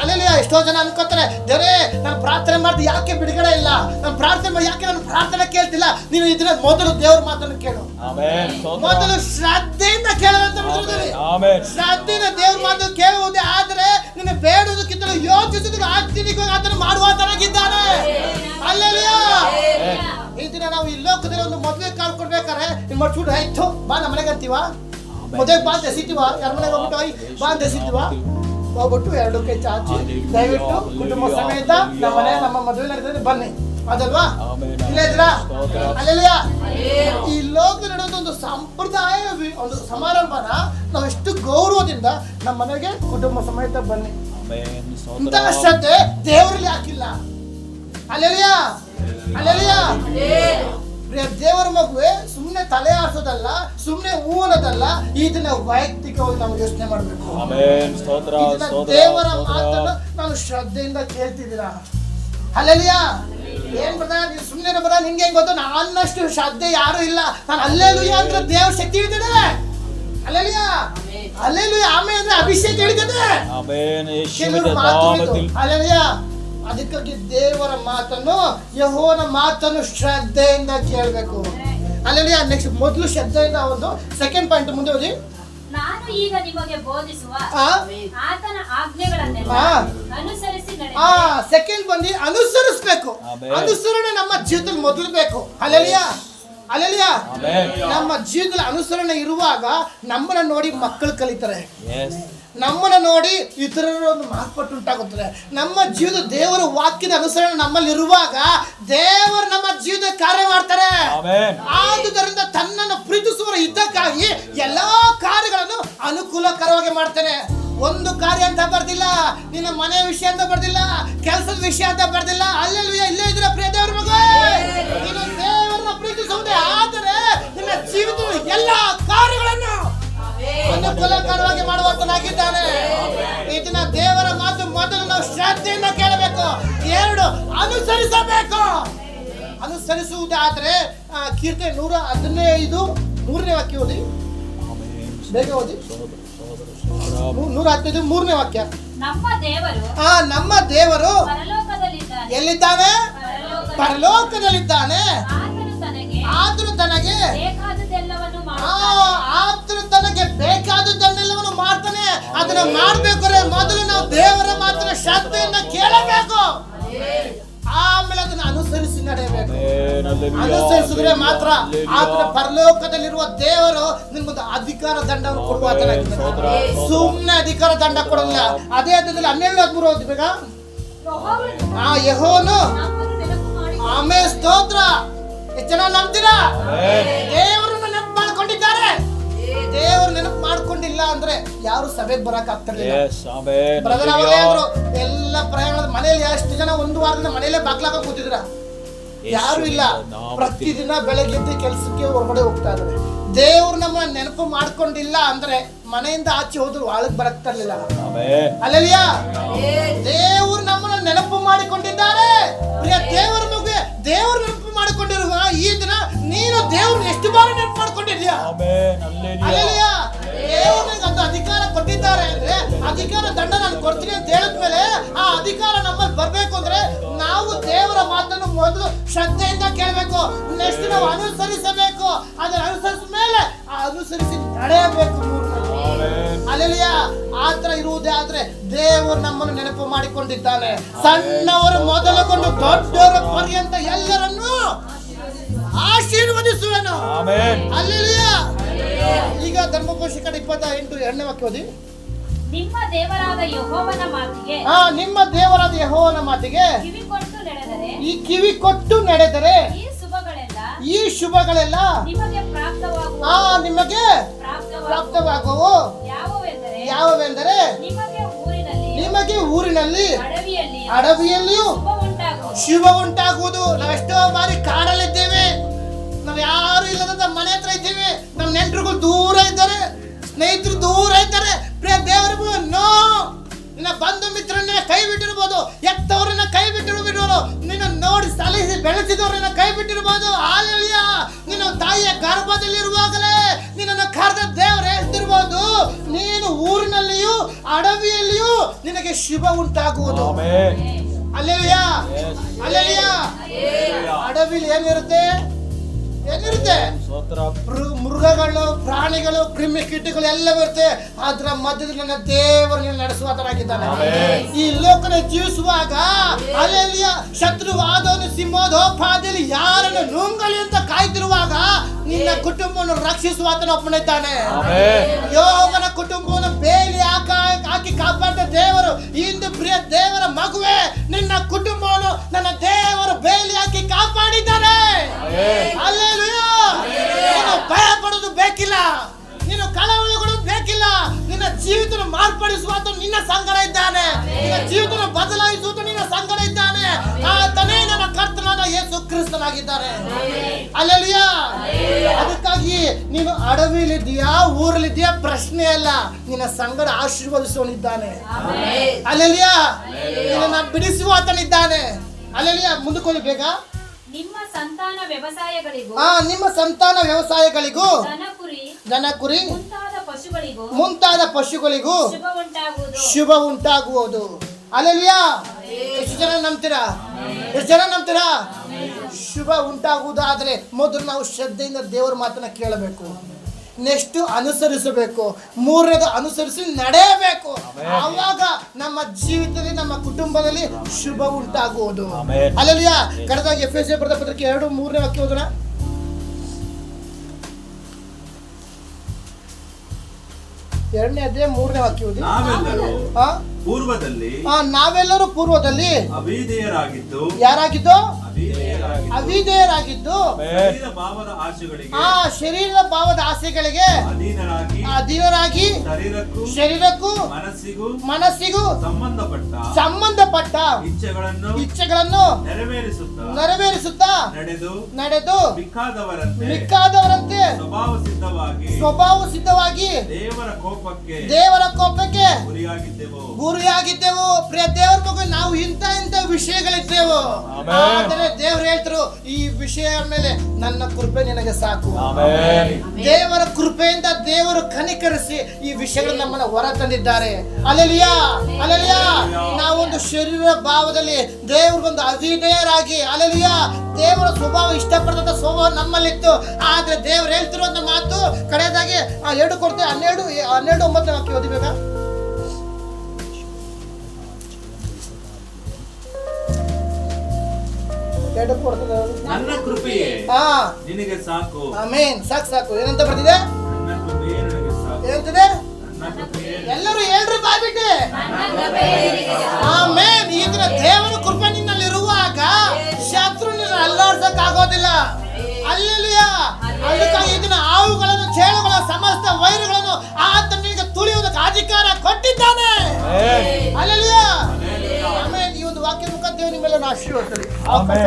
ಅಲ್ಲೆಲ್ಲ ಎಷ್ಟೋ ಜನ ಅನ್ಕೋತಾರೆ ದೇವರೇ ನಾನು ಪ್ರಾರ್ಥನೆ ಮಾಡಿದ ಯಾಕೆ ಬಿಡುಗಡೆ ಇಲ್ಲ? ನಾನು ಪ್ರಾರ್ಥನೆ ಮಾಡಿ ಯಾಕೆ ನಾನು ಪ್ರಾರ್ಥನೆ ಕೇಳ್ತಿಲ್ಲ? ನೀನು ಇದನ್ನ ಮೊದಲು ದೇವರ ಮಾತನ್ನು ಕೇಳು. ಮೊದಲು ಶ್ರದ್ಧೆಯಿಂದ ಕೇಳುವಂತ. ಶ್ರದ್ಧೆಯಿಂದ ದೇವ್ರ ಮಾತು ಕೇಳುವುದೇ ಆದ್ರೆ ನಿನ್ನ ಬೇಡುವುದಕ್ಕಿಂತಲೂ ಯೋಚಿಸಿದ್ರು ಆಗ್ತೀನಿ ಆತನ ನಾವು ಈ ಲೋಕದಲ್ಲಿ ಒಂದು ಮದುವೆ ಕಾಲ್ ಕೊಡ್ಬೇಕಾರೆ ನಿಮ್ಮ ಚೂಡು ಆಯ್ತು ಬಾ ನಮ್ಮ ಮನೆಗೆ ಅಂತೀವ ಮದುವೆ ಬಾ ದೆಸಿತೀವ ಯಾರ ಮನೆಗೆ ಹೋಗ್ಬಿಟ್ಟು ಐ ಬಾ ದೆಸಿತೀವ ಹೋಗ್ಬಿಟ್ಟು ಎರಡು ಕೈ ಚಾಚಿ ದಯವಿಟ್ಟು ಕುಟುಂಬ ಸಮೇತ ನಮ್ಮ ಮನೆ ನಮ್ಮ ಮದುವೆ ನಡೆದ್ರೆ ಬನ್ನಿ ಅದಲ್ವಾ. ಇಲ್ಲ ಇದ್ರ. ಈ ಲೋಕ ನಡೆಯೋದು ಒಂದು ಸಂಪ್ರದಾಯ ಒಂದು ಸಮಾರಂಭನ ನಾವು ಎಷ್ಟು ಗೌರವದಿಂದ ನಮ್ಮ ಮನೆಗೆ ಕುಟುಂಬ ಸಮೇತ ಬನ್ನಿ. ಇಂತಹ. ಶ್ರದ್ಧೆ ದೇವರಲ್ಲಿ ಹಾಕಿಲ್ಲ ಅಲ್ಲೆಲ್ಲ ದೇವರ ಮಗುವೆ ಸುಮ್ಮನೆ ತಲೆ ಆಡ್ಸೋದಲ್ಲ ಸುಮ್ಮನೆ ಹೂವನದಲ್ಲ ಇದನ್ನ ವೈಯಕ್ತಿಕವಾಗಿ ನಾವು ಯೋಚನೆ ಮಾಡಬೇಕು. ದೇವರ. ಮಾತನ್ನು ನಾನು ಶ್ರದ್ಧೆಯಿಂದ ಕೇಳ್ತಿದ್ದೀರಾ? ಅಲ್ಲಲಿಯ ಏನ್ ಬರ ನೀವು ಸುಮ್ಮನೆ ಬರ ನಿಂಗೆ ಹೆಂಗ್ ಗೊತ್ತು? ನನ್ನಷ್ಟು ಶ್ರದ್ಧೆ ಯಾರು ಇಲ್ಲ. ನಾನು ಅಲ್ಲೆಲುಯ ಅಂದ್ರೆ ದೇವ್ರ ಶಕ್ತಿ ಇರ್ತದೆ ಅಲ್ಲೆಲಿಯ ಅಲ್ಲೆಲುಯ ಆಮೇಲೆ ಅಂದ್ರೆ ಅಭಿಷೇಕ
ನಾಮದಲ್ಲಿ.
ಅಲ್ಲೆಲಿಯ ಅದಕ್ಕಾಗಿ ದೇವರ ಮಾತನ್ನು ಯಹೋನ ಮಾತನ್ನು ಶ್ರದ್ಧೆಯಿಂದ ಕೇಳಬೇಕು. ಅಲ್ಲಲ್ಲಿ ನೆಕ್ಸ್ಟ್ ಮೊದಲು ಶ್ರದ್ಧೆಯಿಂದ ಒಂದು ಸೆಕೆಂಡ್ ಪಾಯಿಂಟ್ ಮುಂದೆ ಹೋಗಿ
ನಾನು ಈಗ ನಿಮಗೆ ಬೋಧಿಸುವ ಆತನ ಆಜ್ಞೆಗಳನ್ನೆಲ್ಲ
ಆ.
ಅನುಸರಿಸಿ
ಆ ಸೆಕೆಂಡ್ ಬಂದು ಅನುಸರಿಸ್ಬೇಕು. ಅನುಸರಣೆ ನಮ್ಮ ಜೀವದಲ್ಲಿ ಮೊದಲು ಬೇಕು. ಅಲ್ಲಿಯಾ ಅಲ್ಲಿಯಾ
Amen.
ನಮ್ಮ ಜೀವದಲ್ಲಿ ಅನುಸರಣೆ ಇರುವಾಗ ನಮ್ಮನ್ನ ನೋಡಿ ಮಕ್ಕಳು ಕಲಿತಾರೆ. ನಮ್ಮನ್ನ ನೋಡಿ ಇತರರು ಒಂದು ಮಾರ್ಪಟ್ಟು ಉಂಟಾಗುತ್ತದೆ. ನಮ್ಮ ಜೀವದ ದೇವರ ವಾಕ್ಯದ ಅನುಸರಣೆ ನಮ್ಮಲ್ಲಿ ಇರುವಾಗ ದೇವರು ನಮ್ಮ ಜೀವದ ಕಾರ್ಯ ಮಾಡ್ತಾರೆ. ಆದುದರಿಂದ ತನ್ನನ್ನು ಪ್ರೀತಿಸುವ ಹಿತಕ್ಕಾಗಿ ಎಲ್ಲಾ ಕಾರ್ಯಗಳನ್ನು ಅನುಕೂಲಕರವಾಗಿ ಮಾಡ್ತಾನೆ. ಒಂದು ಕಾರ್ಯ ಅಂತ ಬರ್ದಿಲ್ಲ ನಿನ್ನ ಮನೆ ವಿಷಯ ಅಂತ ಬರ್ದಿಲ್ಲ ಕೆಲಸದ ವಿಷಯ ಅಂತ ಬರ್ದಿಲ್ಲ ಅಲ್ಲೆಲ್ಲ ಇಲ್ಲೇ ಇದ್ರೆ ಪ್ರಿಯ ದೇವರ ಮಗ ನೀನು ದೇವರನ್ನ ಪ್ರೀತಿಸುವುದೇ ಆದರೆ ನಿನ್ನ ಜೀವಿತ ಎಲ್ಲಾ ಅನುಕೂಲಕರವಾಗಿ ಮಾಡುವಂತನಾಗಿದ್ದಾನೆ. ಈ ದಿನ ದೇವರ ಮಾತು ಮೊದಲು ನಾವು ಶ್ರದ್ಧೆಯಿಂದ ಕೇಳಬೇಕು. ಎರಡು ಅನುಸರಿಸಬೇಕು. ಅನುಸರಿಸುವುದಾದ್ರೆ ಕೀರ್ತನೆ ನೂರ ಹದಿನೈದು ಮೂರನೇ ವಾಕ್ಯ ಓದಿ. ಬೇಗ ಓದಿ. ನೂರ ಹದಿನೈದು ಮೂರನೇ ವಾಕ್ಯ.
ನಮ್ಮ ದೇವರು
ಆ ನಮ್ಮ ದೇವರು ಎಲ್ಲಿದ್ದಾನೆ?
ಪರಲೋಕ
ಪರಲೋಕದಲ್ಲಿದ್ದಾನೆ.
ಆತನು ತನಗೆ
ಆತನು ತನಗೆ ಬೇಕಾದದ್ದನ್ನೆಲ್ಲವನ್ನು ಮಾಡ್ತಾನೆ ಅದನ್ನ ಮಾಡ್ಬೇಕಾದ್ರೆ ಮೊದಲು ನಾವು ದೇವರ ಮಾತ್ರ ಶ್ರದ್ಧೆಯಿಂದ ಕೇಳಬೇಕು ಆಮೇಲೆ ಅದನ್ನ ಅನುಸರಿಸಿ ನಡೆಯಬೇಕು. ಅನುಸರಿಸಿದ್ರೆ ಮಾತ್ರ. ಆತನ ಪರಲೋಕದಲ್ಲಿರುವ ದೇವರು ನಿಮ್ಗೊಂದು ಅಧಿಕಾರ ದಂಡವನ್ನು
ಕೊಡುವ.
ಸುಮ್ಮನೆ ಅಧಿಕಾರ ದಂಡ ಕೊಡಲ್ಲ ಅದೇ ಅದರಲ್ಲಿ ಹನ್ನೆರಡು ಹದಿಮೂರು ಓದ್ಬೇಕ
ಯೆಹೋವನು
ಆ ಯಹೋನು ಆಮೇಲೆ ಸ್ತೋತ್ರ ಎಷ್ಟು ಜನ ನಂಬ್ತೀರಾ
Amen.
ದೇವರು ನೆನಪು ಮಾಡ್ಕೊಂಡಿಲ್ಲ ಅಂದ್ರೆ ಯಾರು ಸಭೆಗೆ ಬರಕ್ ಆಗ್ತಿರ್ಲಿಲ್ಲ. ಬ್ರದರ್ ಅವರೇ ಎಲ್ಲ ಪ್ರಯಾಣದ ಮನೆಯಲ್ಲಿ ಎಷ್ಟು ಜನ ಒಂದು ವಾರದಿಂದ ಮನೆಯಲ್ಲೇ ಬಾಗ್ಲಾಕ ಕೂತಿದ್ರ? ಯಾರು ಇಲ್ಲ. ಪ್ರತಿದಿನ ಬೆಳಗ್ಗೆ ಎದ್ದು ಕೆಲಸಕ್ಕೆ ಹೊರಗಡೆ ಹೋಗ್ತಾ ಇದ್ದಾರೆ. ದೇವ್ರು ನಮ್ಮ ನೆನಪು ಮಾಡ್ಕೊಂಡಿಲ್ಲ ಅಂದ್ರೆ ಮನೆಯಿಂದ ಆಚೆ ಹೋದ್ರು ಒಳಗ್
ಬರಕ್ತಿರ್ಲಿಲ್ಲ.
ಅಲ್ಲಲಿಯಾ? ದೇವ್ರು ನಮ್ಮನ್ನ ನೆನಪು ಮಾಡಿಕೊಂಡಿದ್ದಾರೆ. ಪ್ರಿಯ ದೇವರ ಮಗುವೆ ದೇವ್ರು ನೆನಪು ಮಾಡಿಕೊಂಡಿರುವ ಈ ದಿನ ನೀನು ದೇವ್ರನ್ನ ಎಷ್ಟು ಬಾರಿ ನೆನ್ಪು ಮಾಡ್ಕೊಂಡಿದ್ಯಾ? ದೇವ್ರು ನಿಂಗೆ ಒಂದು ಅಧಿಕಾರ ಕೊಟ್ಟಿದ್ದಾರೆ ಅಂದ್ರೆ ಅಧಿಕಾರ ದಂಡ ನಾನು ಕೊಡ್ತೀನಿ ಅಂತ ಹೇಳಿದ್ಮೇಲೆ ಆ ಅಧಿಕಾರ ನಮ್ಮಲ್ಲಿ ಬರ್ಬೇಕು ಅಂದ್ರೆ ನಾವು ದೇವರ ಮಾತನ್ನು ಮೊದಲು ಶ್ರದ್ಧೆಯಿಂದ ಕೇಳಬೇಕು. ನೆಕ್ಸ್ಟ್ ನಾವು ಅನುಸರಿಸಬೇಕು. ಅದನ್ನ ಅನುಸರಿಸಿದ ಮೇಲೆ ಆ ಅನುಸರಿಸಿ ನಡೆಯಬೇಕು ಅಲ್ಲಿಯ ಆತರ ಇರುವುದೇ ಆದ್ರೆ ದೇವರು ನಮ್ಮನ್ನು ನೆನಪು ಮಾಡಿಕೊಂಡಿದ್ದಾನೆ. ಸಣ್ಣವರು ಮೊದಲುಕೊಂಡು ದೊಡ್ಡವರ ಪರ್ಯಂತ ಎಲ್ಲರನ್ನು ಆಶೀರ್ವದಿಸುವನು. ಈಗ ಧರ್ಮಕೋಶ ಕಡೆ ಇಪ್ಪತ್ತ ಎಂಟು ಎರಡನೇ ವಾಕ್ಯ ಓದಿ.
ನಿಮ್ಮ ದೇವರಾದ ಯಹೋವನ ಮಾತಿಗೆ.
ಆ ನಿಮ್ಮ ದೇವರಾದ ಯೆಹೋವನ ಮಾತಿಗೆ.
ಕಿವಿ ಕೊಟ್ಟು ನಡೆದರೆ.
ಈ ಕಿವಿ ಕೊಟ್ಟು ನಡೆದರೆ
ಈ ಶುಭಗಳೆಲ್ಲ
ಈ ಶುಭಗಳೆಲ್ಲ
ನಿಮಗೆ ಪ್ರಾಪ್ತವಾಗುವ
ಆ ನಿಮಗೆ
ಪ್ರಾಪ್ತವಾಗುವ
ಪ್ರಾಪ್ತವಾಗುವು
ಯಾವುವೆಂದರೆ ನಿಮಗೆ ಊರಿನಲ್ಲಿ
ನಿಮಗೆ ಊರಿನಲ್ಲಿ
ಅಡವಿಯಲ್ಲಿ
ಅಡವಿಯಲ್ಲಿಯೂ
ಶುಭ ಉಂಟಾಗುವುದು
ನಾವೆಷ್ಟೋ ಬಾರಿ ಕಾಡಲ್ಲಿದ್ದೇವೆ. ನಾವು ಯಾರು ಇಲ್ಲದ ಮನೆ ಹತ್ರ ಇದ್ದೇವೆ. ನಮ್ಮ ನೆಂಟರುಗಳು ದೂರ ಇದ್ದಾರೆ. ಸ್ನೇಹಿತರು ದೂರ ಇದ್ದಾರೆ. ಪ್ರಿಯ ದೇವರ ನೋ. ನಿನ್ನ ಬಂಧು ಮಿತ್ರರನ್ನ ಕೈ ಬಿಟ್ಟಿರ್ಬೋದು. ಎತ್ತವರನ್ನ ಕೈ ಬಿಟ್ಟಿರ್ಬೋದು. ನಿನ್ನ ನೋಡಿ ಸಲಹಿಸಿ ಬೆಳೆಸಿದವರನ್ನ ಕೈ ಬಿಟ್ಟಿರ್ಬೋದು. ಹಾಲೆಯ ನಿನ್ನ ತಾಯಿಯ ಗರ್ಭದಲ್ಲಿರುವಾಗಲೇ ನಿನ್ನನ್ನು ಕರೆದ ದೇವರು ಹೇಳ್ತಿರ್ಬೋದು. ನೀನು ಊರಿನಲ್ಲಿಯೂ, ಅಡವಿಯಲ್ಲಿಯೂ ನಿನಗೆ ಶುಭ ಉಂಟಾಗುವುದು ಅಡವಿಲಿ ಏನಿರುತ್ತೆ? ಏನಿರುತ್ತೆ? ಮೃಗಗಳು ಪ್ರಾಣಿಗಳು ಕ್ರಿಮಿ ಕೀಟಗಳು ಎಲ್ಲ ಬರುತ್ತೆ ಅದರ ಮಧ್ಯದಲ್ಲಿ ನನ್ನ ದೇವರು ನೀನು ನಡೆಸುವಾತನಾಗಿದ್ದಾನೆ. ಈ ಲೋಕನ ಜೀವಿಸುವಾಗ ಅಲ್ಲೆಲಿಯ ಶತ್ರುವಾದವನು ಸಿಂಹೋದೋಪಾದಿಯಲ್ಲಿ ಯಾರನ್ನು ನುಂಗಲಿ ಅಂತ ಕಾಯ್ತಿರುವಾಗ ನಿನ್ನ ಕುಟುಂಬವನ್ನು ರಕ್ಷಿಸುವತನ ಒಪ್ಪನಿದ್ದಾನೆ
ಆಮೆನ್.
ಯೋಗನ ಕುಟುಂಬವನ್ನು ಬೇಲಿ ಹಾಕ ಹಾಕಿ ಕಾಪಾಡಿದ ದೇವರು ಇಂದು ಪ್ರಿಯ ದೇವರ ಮಗುವೆ ನಿನ್ನ ಕುಟುಂಬವನ್ನು ನನ್ನ ದೇವರು ಬೇಲಿ ಹಾಕಿ ಕಾಪಾಡಿದ್ದಾನೆ ಅಲ್ಲೇ ಭಯ ಪಡೋದು ಬೇಕಿಲ್ಲ. ನೀನು ಕಳವಳಗೊಳ್ಳೋದು ಬೇಕಿಲ್ಲ ನಿನ್ನ ಜೀವಿತ ಮಾರ್ಪಡಿಸುವಂತ ನಿನ್ನ ಸಂಗಡ ಇದ್ದಾನೆ. ನಿನ್ನ ಜೀವಿತ ಬದಲಾಯಿಸುವಂತ ನಿನ್ನ ಸಂಗಡ ಇದ್ದಾನೆ. ಆತನೇ ನನ್ನ ಕರ್ತನಾದ ಏಸು ಕ್ರಿಸ್ತನಾಗಿದ್ದಾನೆ ಅಲ್ಲೆಲಿಯ. ಅದಕ್ಕಾಗಿ ನೀನು ಅಡವಿಲಿದ್ಯಾ ಊರಲ್ಲಿದ್ಯಾ ಪ್ರಶ್ನೆ ಅಲ್ಲ. ನಿನ್ನ ಸಂಗಡ ಆಶೀರ್ವದಿಸುವನಿದ್ದಾನೆ ಅಲ್ಲೆಲಿಯ. ನಿನ್ನ ಬಿಡಿಸುವಾತನಿದ್ದಾನೆ ಅಲ್ಲೆಲಿಯ ಮುಂದಕ್ಕೆ ಹೋಗಿ ಬೇಗ.
ನಿಮ್ಮ ಸಂತಾನ ವ್ಯವಸಾಯಗಳಿಗೂ
ನಿಮ್ಮ ಸಂತಾನ ವ್ಯವಸಾಯಗಳಿಗೂ
ದನ ಕುರಿ ಮುಂತಾದ
ಮುಂತಾದ ಪಶುಗಳಿಗೂ
ಶುಭ ಉಂಟಾಗುವುದು.
ಅಲ್ಲಿಯಾ. ಎಷ್ಟು ಜನ ನಂಬ್ತೀರಾ? ಎಷ್ಟು ಜನ ನಂಬ್ತೀರಾ? ಶುಭ ಉಂಟಾಗುವುದಾದ್ರೆ ಮೊದಲು ನಾವು ಶ್ರದ್ಧೆಯಿಂದ ದೇವರ ಮಾತನ್ನ ಕೇಳಬೇಕು. ನೆಕ್ಸ್ಟ್ ಅನುಸರಿಸಬೇಕು. ಮೂರನೇದು ಅನುಸರಿಸಿ ನಡೆಯಬೇಕು. ಆವಾಗ ನಮ್ಮ ಜೀವಿತದಲ್ಲಿ ನಮ್ಮ ಕುಟುಂಬದಲ್ಲಿ ಶುಭ ಉಂಟಾಗುವುದು. ಅಲ್ಲಲಿಯಾ ಕಳೆದಾಗ ಎಫ್ ಎಸ್ ಎ ಬರೆದ ಪತ್ರಕ್ಕೆ ಎರಡು ಮೂರನೇ ವಾಕ್ಯ ಓದೋಣ. ಎರಡನೇ ಅಧ್ಯಾಯ ಮೂರನೇ ವಾಕ್ಯ ಓದಿ
ನಾವೆಲ್ಲರೂ
ಆ?
ಪೂರ್ವದಲ್ಲಿ
ಆ, ನಾವೆಲ್ಲರೂ ಪೂರ್ವದಲ್ಲಿ
ಅವಿಧೇಯರಾಗಿದ್ದು
ಯಾರಾಗಿದ್ದು
ಅವಿಧೇಯರಾಗಿದ್ದು.
ಆ ಶರೀರದ ಭಾವದ ಆಸೆಗಳಿಗೆ
ಅಧೀನರಾಗಿ
ಅಧೀನರಾಗಿ
ಶರೀರಕ್ಕೂ
ಶರೀರಕ್ಕೂ
ಮನಸ್ಸಿಗೂ
ಮನಸ್ಸಿಗೂ
ಸಂಬಂಧಪಟ್ಟ
ಸಂಬಂಧಪಟ್ಟ
ಇಚ್ಛೆಗಳನ್ನು
ಇಚ್ಛೆಗಳನ್ನು
ನೆರವೇರಿಸುತ್ತಾ
ನೆರವೇರಿಸುತ್ತಾ
ನಡೆದು
ನಡೆದು
ಮಿಕ್ಕಾದವರಂತೆ
ಮಿಕ್ಕಾದವರಂತೆ
ಸ್ವಭಾವ ಸಿದ್ಧವಾಗಿ
ಸ್ವಭಾವ ಸಿದ್ಧವಾಗಿ
ದೇವರ ಕೋಪಕ್ಕೆ
ದೇವರ ಕೋಪಕ್ಕೆ
ಗುರಿಯಾಗಿದ್ದೆವು.
ಗುರಿಯಾಗಿದ್ದೆವು. ಪ್ರಿಯ ದೇವರ ಮಗು ನಾವು ಇಂಥ ಇಂಥ ವಿಷಯಗಳಿದ್ದೆವು.
ಆಮೆನ್.
ಆದರೆ ದೇವ್ರು ಹೇಳ್ತರು ಈ ವಿಷಯ ಮೇಲೆ ನನ್ನ ಕೃಪೆ ನಿನಗೆ ಸಾಕು.
ಆಮೆನ್.
ದೇವರ ಕೃಪೆಯಿಂದ ದೇವರು ಕನಿಕರಿಸಿ ಈ ವಿಷಯಗಳು ನಮ್ಮನ್ನ ಹೊರ ತಂದಿದ್ದಾರೆ. ಅಲೆಲಿಯಾ! ಅಲೆಲಿಯಾ! ನಾವೊಂದು ಶರೀರ ಭಾವದಲ್ಲಿ ದೇವ್ರಿಗೊಂದು ಅಭಿನಯರಾಗಿ ಅಲೆಲಿಯಾ! ದೇವರ ಸ್ವಭಾವ ಇಷ್ಟಪಡದಂತ ಸ್ವಭಾವ ನಮ್ಮಲ್ಲಿತ್ತು. ಆದ್ರೆ ದೇವ್ರು ಹೇಳ್ತಿರುವಂತ ಮಾತು ಕಡೆಯದಾಗಿ ಆ ಎರಡು ಕೊಡ್ತೇವೆ. ಹನ್ನೆರಡು ಹನ್ನೆರಡು ಒಂಬತ್ತು ಹಾಕಿ ಓದಿಬೇಕಾ ಎರಡು ಕೊಡ್ತದೆ
ನನ್ನ ಕೃಪೆಯೇ.
ಹಾ.
ನಿನಗೆ ಸಾಕು.
ಆಮೇನ್. ಸಾಕು ಸಾಕು. ಏನಂತ ಬರ್ತಿದೆ?
ನನ್ನ ಕೃಪೆಯೇ ನನಗೆ ಸಾಕು.
ಏನಂತಿದೆ?
ನನ್ನ ಕೃಪೆಯೇ
ಎಲ್ಲರೂ ಹೇಳ್ರಿ ಬಾಯ್ಬಿಟ್ಟೆ ಆಮೇನ್. ಈಗಿನ ದೇವರ ಕೃಪೆ ನಿನ್ನಲ್ಲಿರುವಾಗ ಶತ್ರು ನಿನ್ನ ಅಲ್ಲಾಡ್ಸಕ್ ಆಗೋದಿಲ್ಲ ಅಲ್ಲೆಲ್ಲಿಯ ಅದಕ್ಕಾಗಿ ಈ ದಿನ ಹಾವುಗಳನ್ನು ಚೇಳುಗಳ ಸಮಸ್ತ ವೈರುಗಳನ್ನು ಆತ ನಿನಗೆ ತುಳಿಯುವುದಕ್ಕೆ ಅಧಿಕಾರ ಕೊಟ್ಟಿದ್ದಾನೆ.
ಆಮೆನ್.
ಆಮೇಲೆ ಆಮೇನ್ ಈ ಒಂದು ವಾಕ್ಯ ಮುಖ ದೇವರು ನಿಮ್ಮೆಲ್ಲ ಆಶೀರ್ವದಿಸಲಿ ಅವಕಾಶ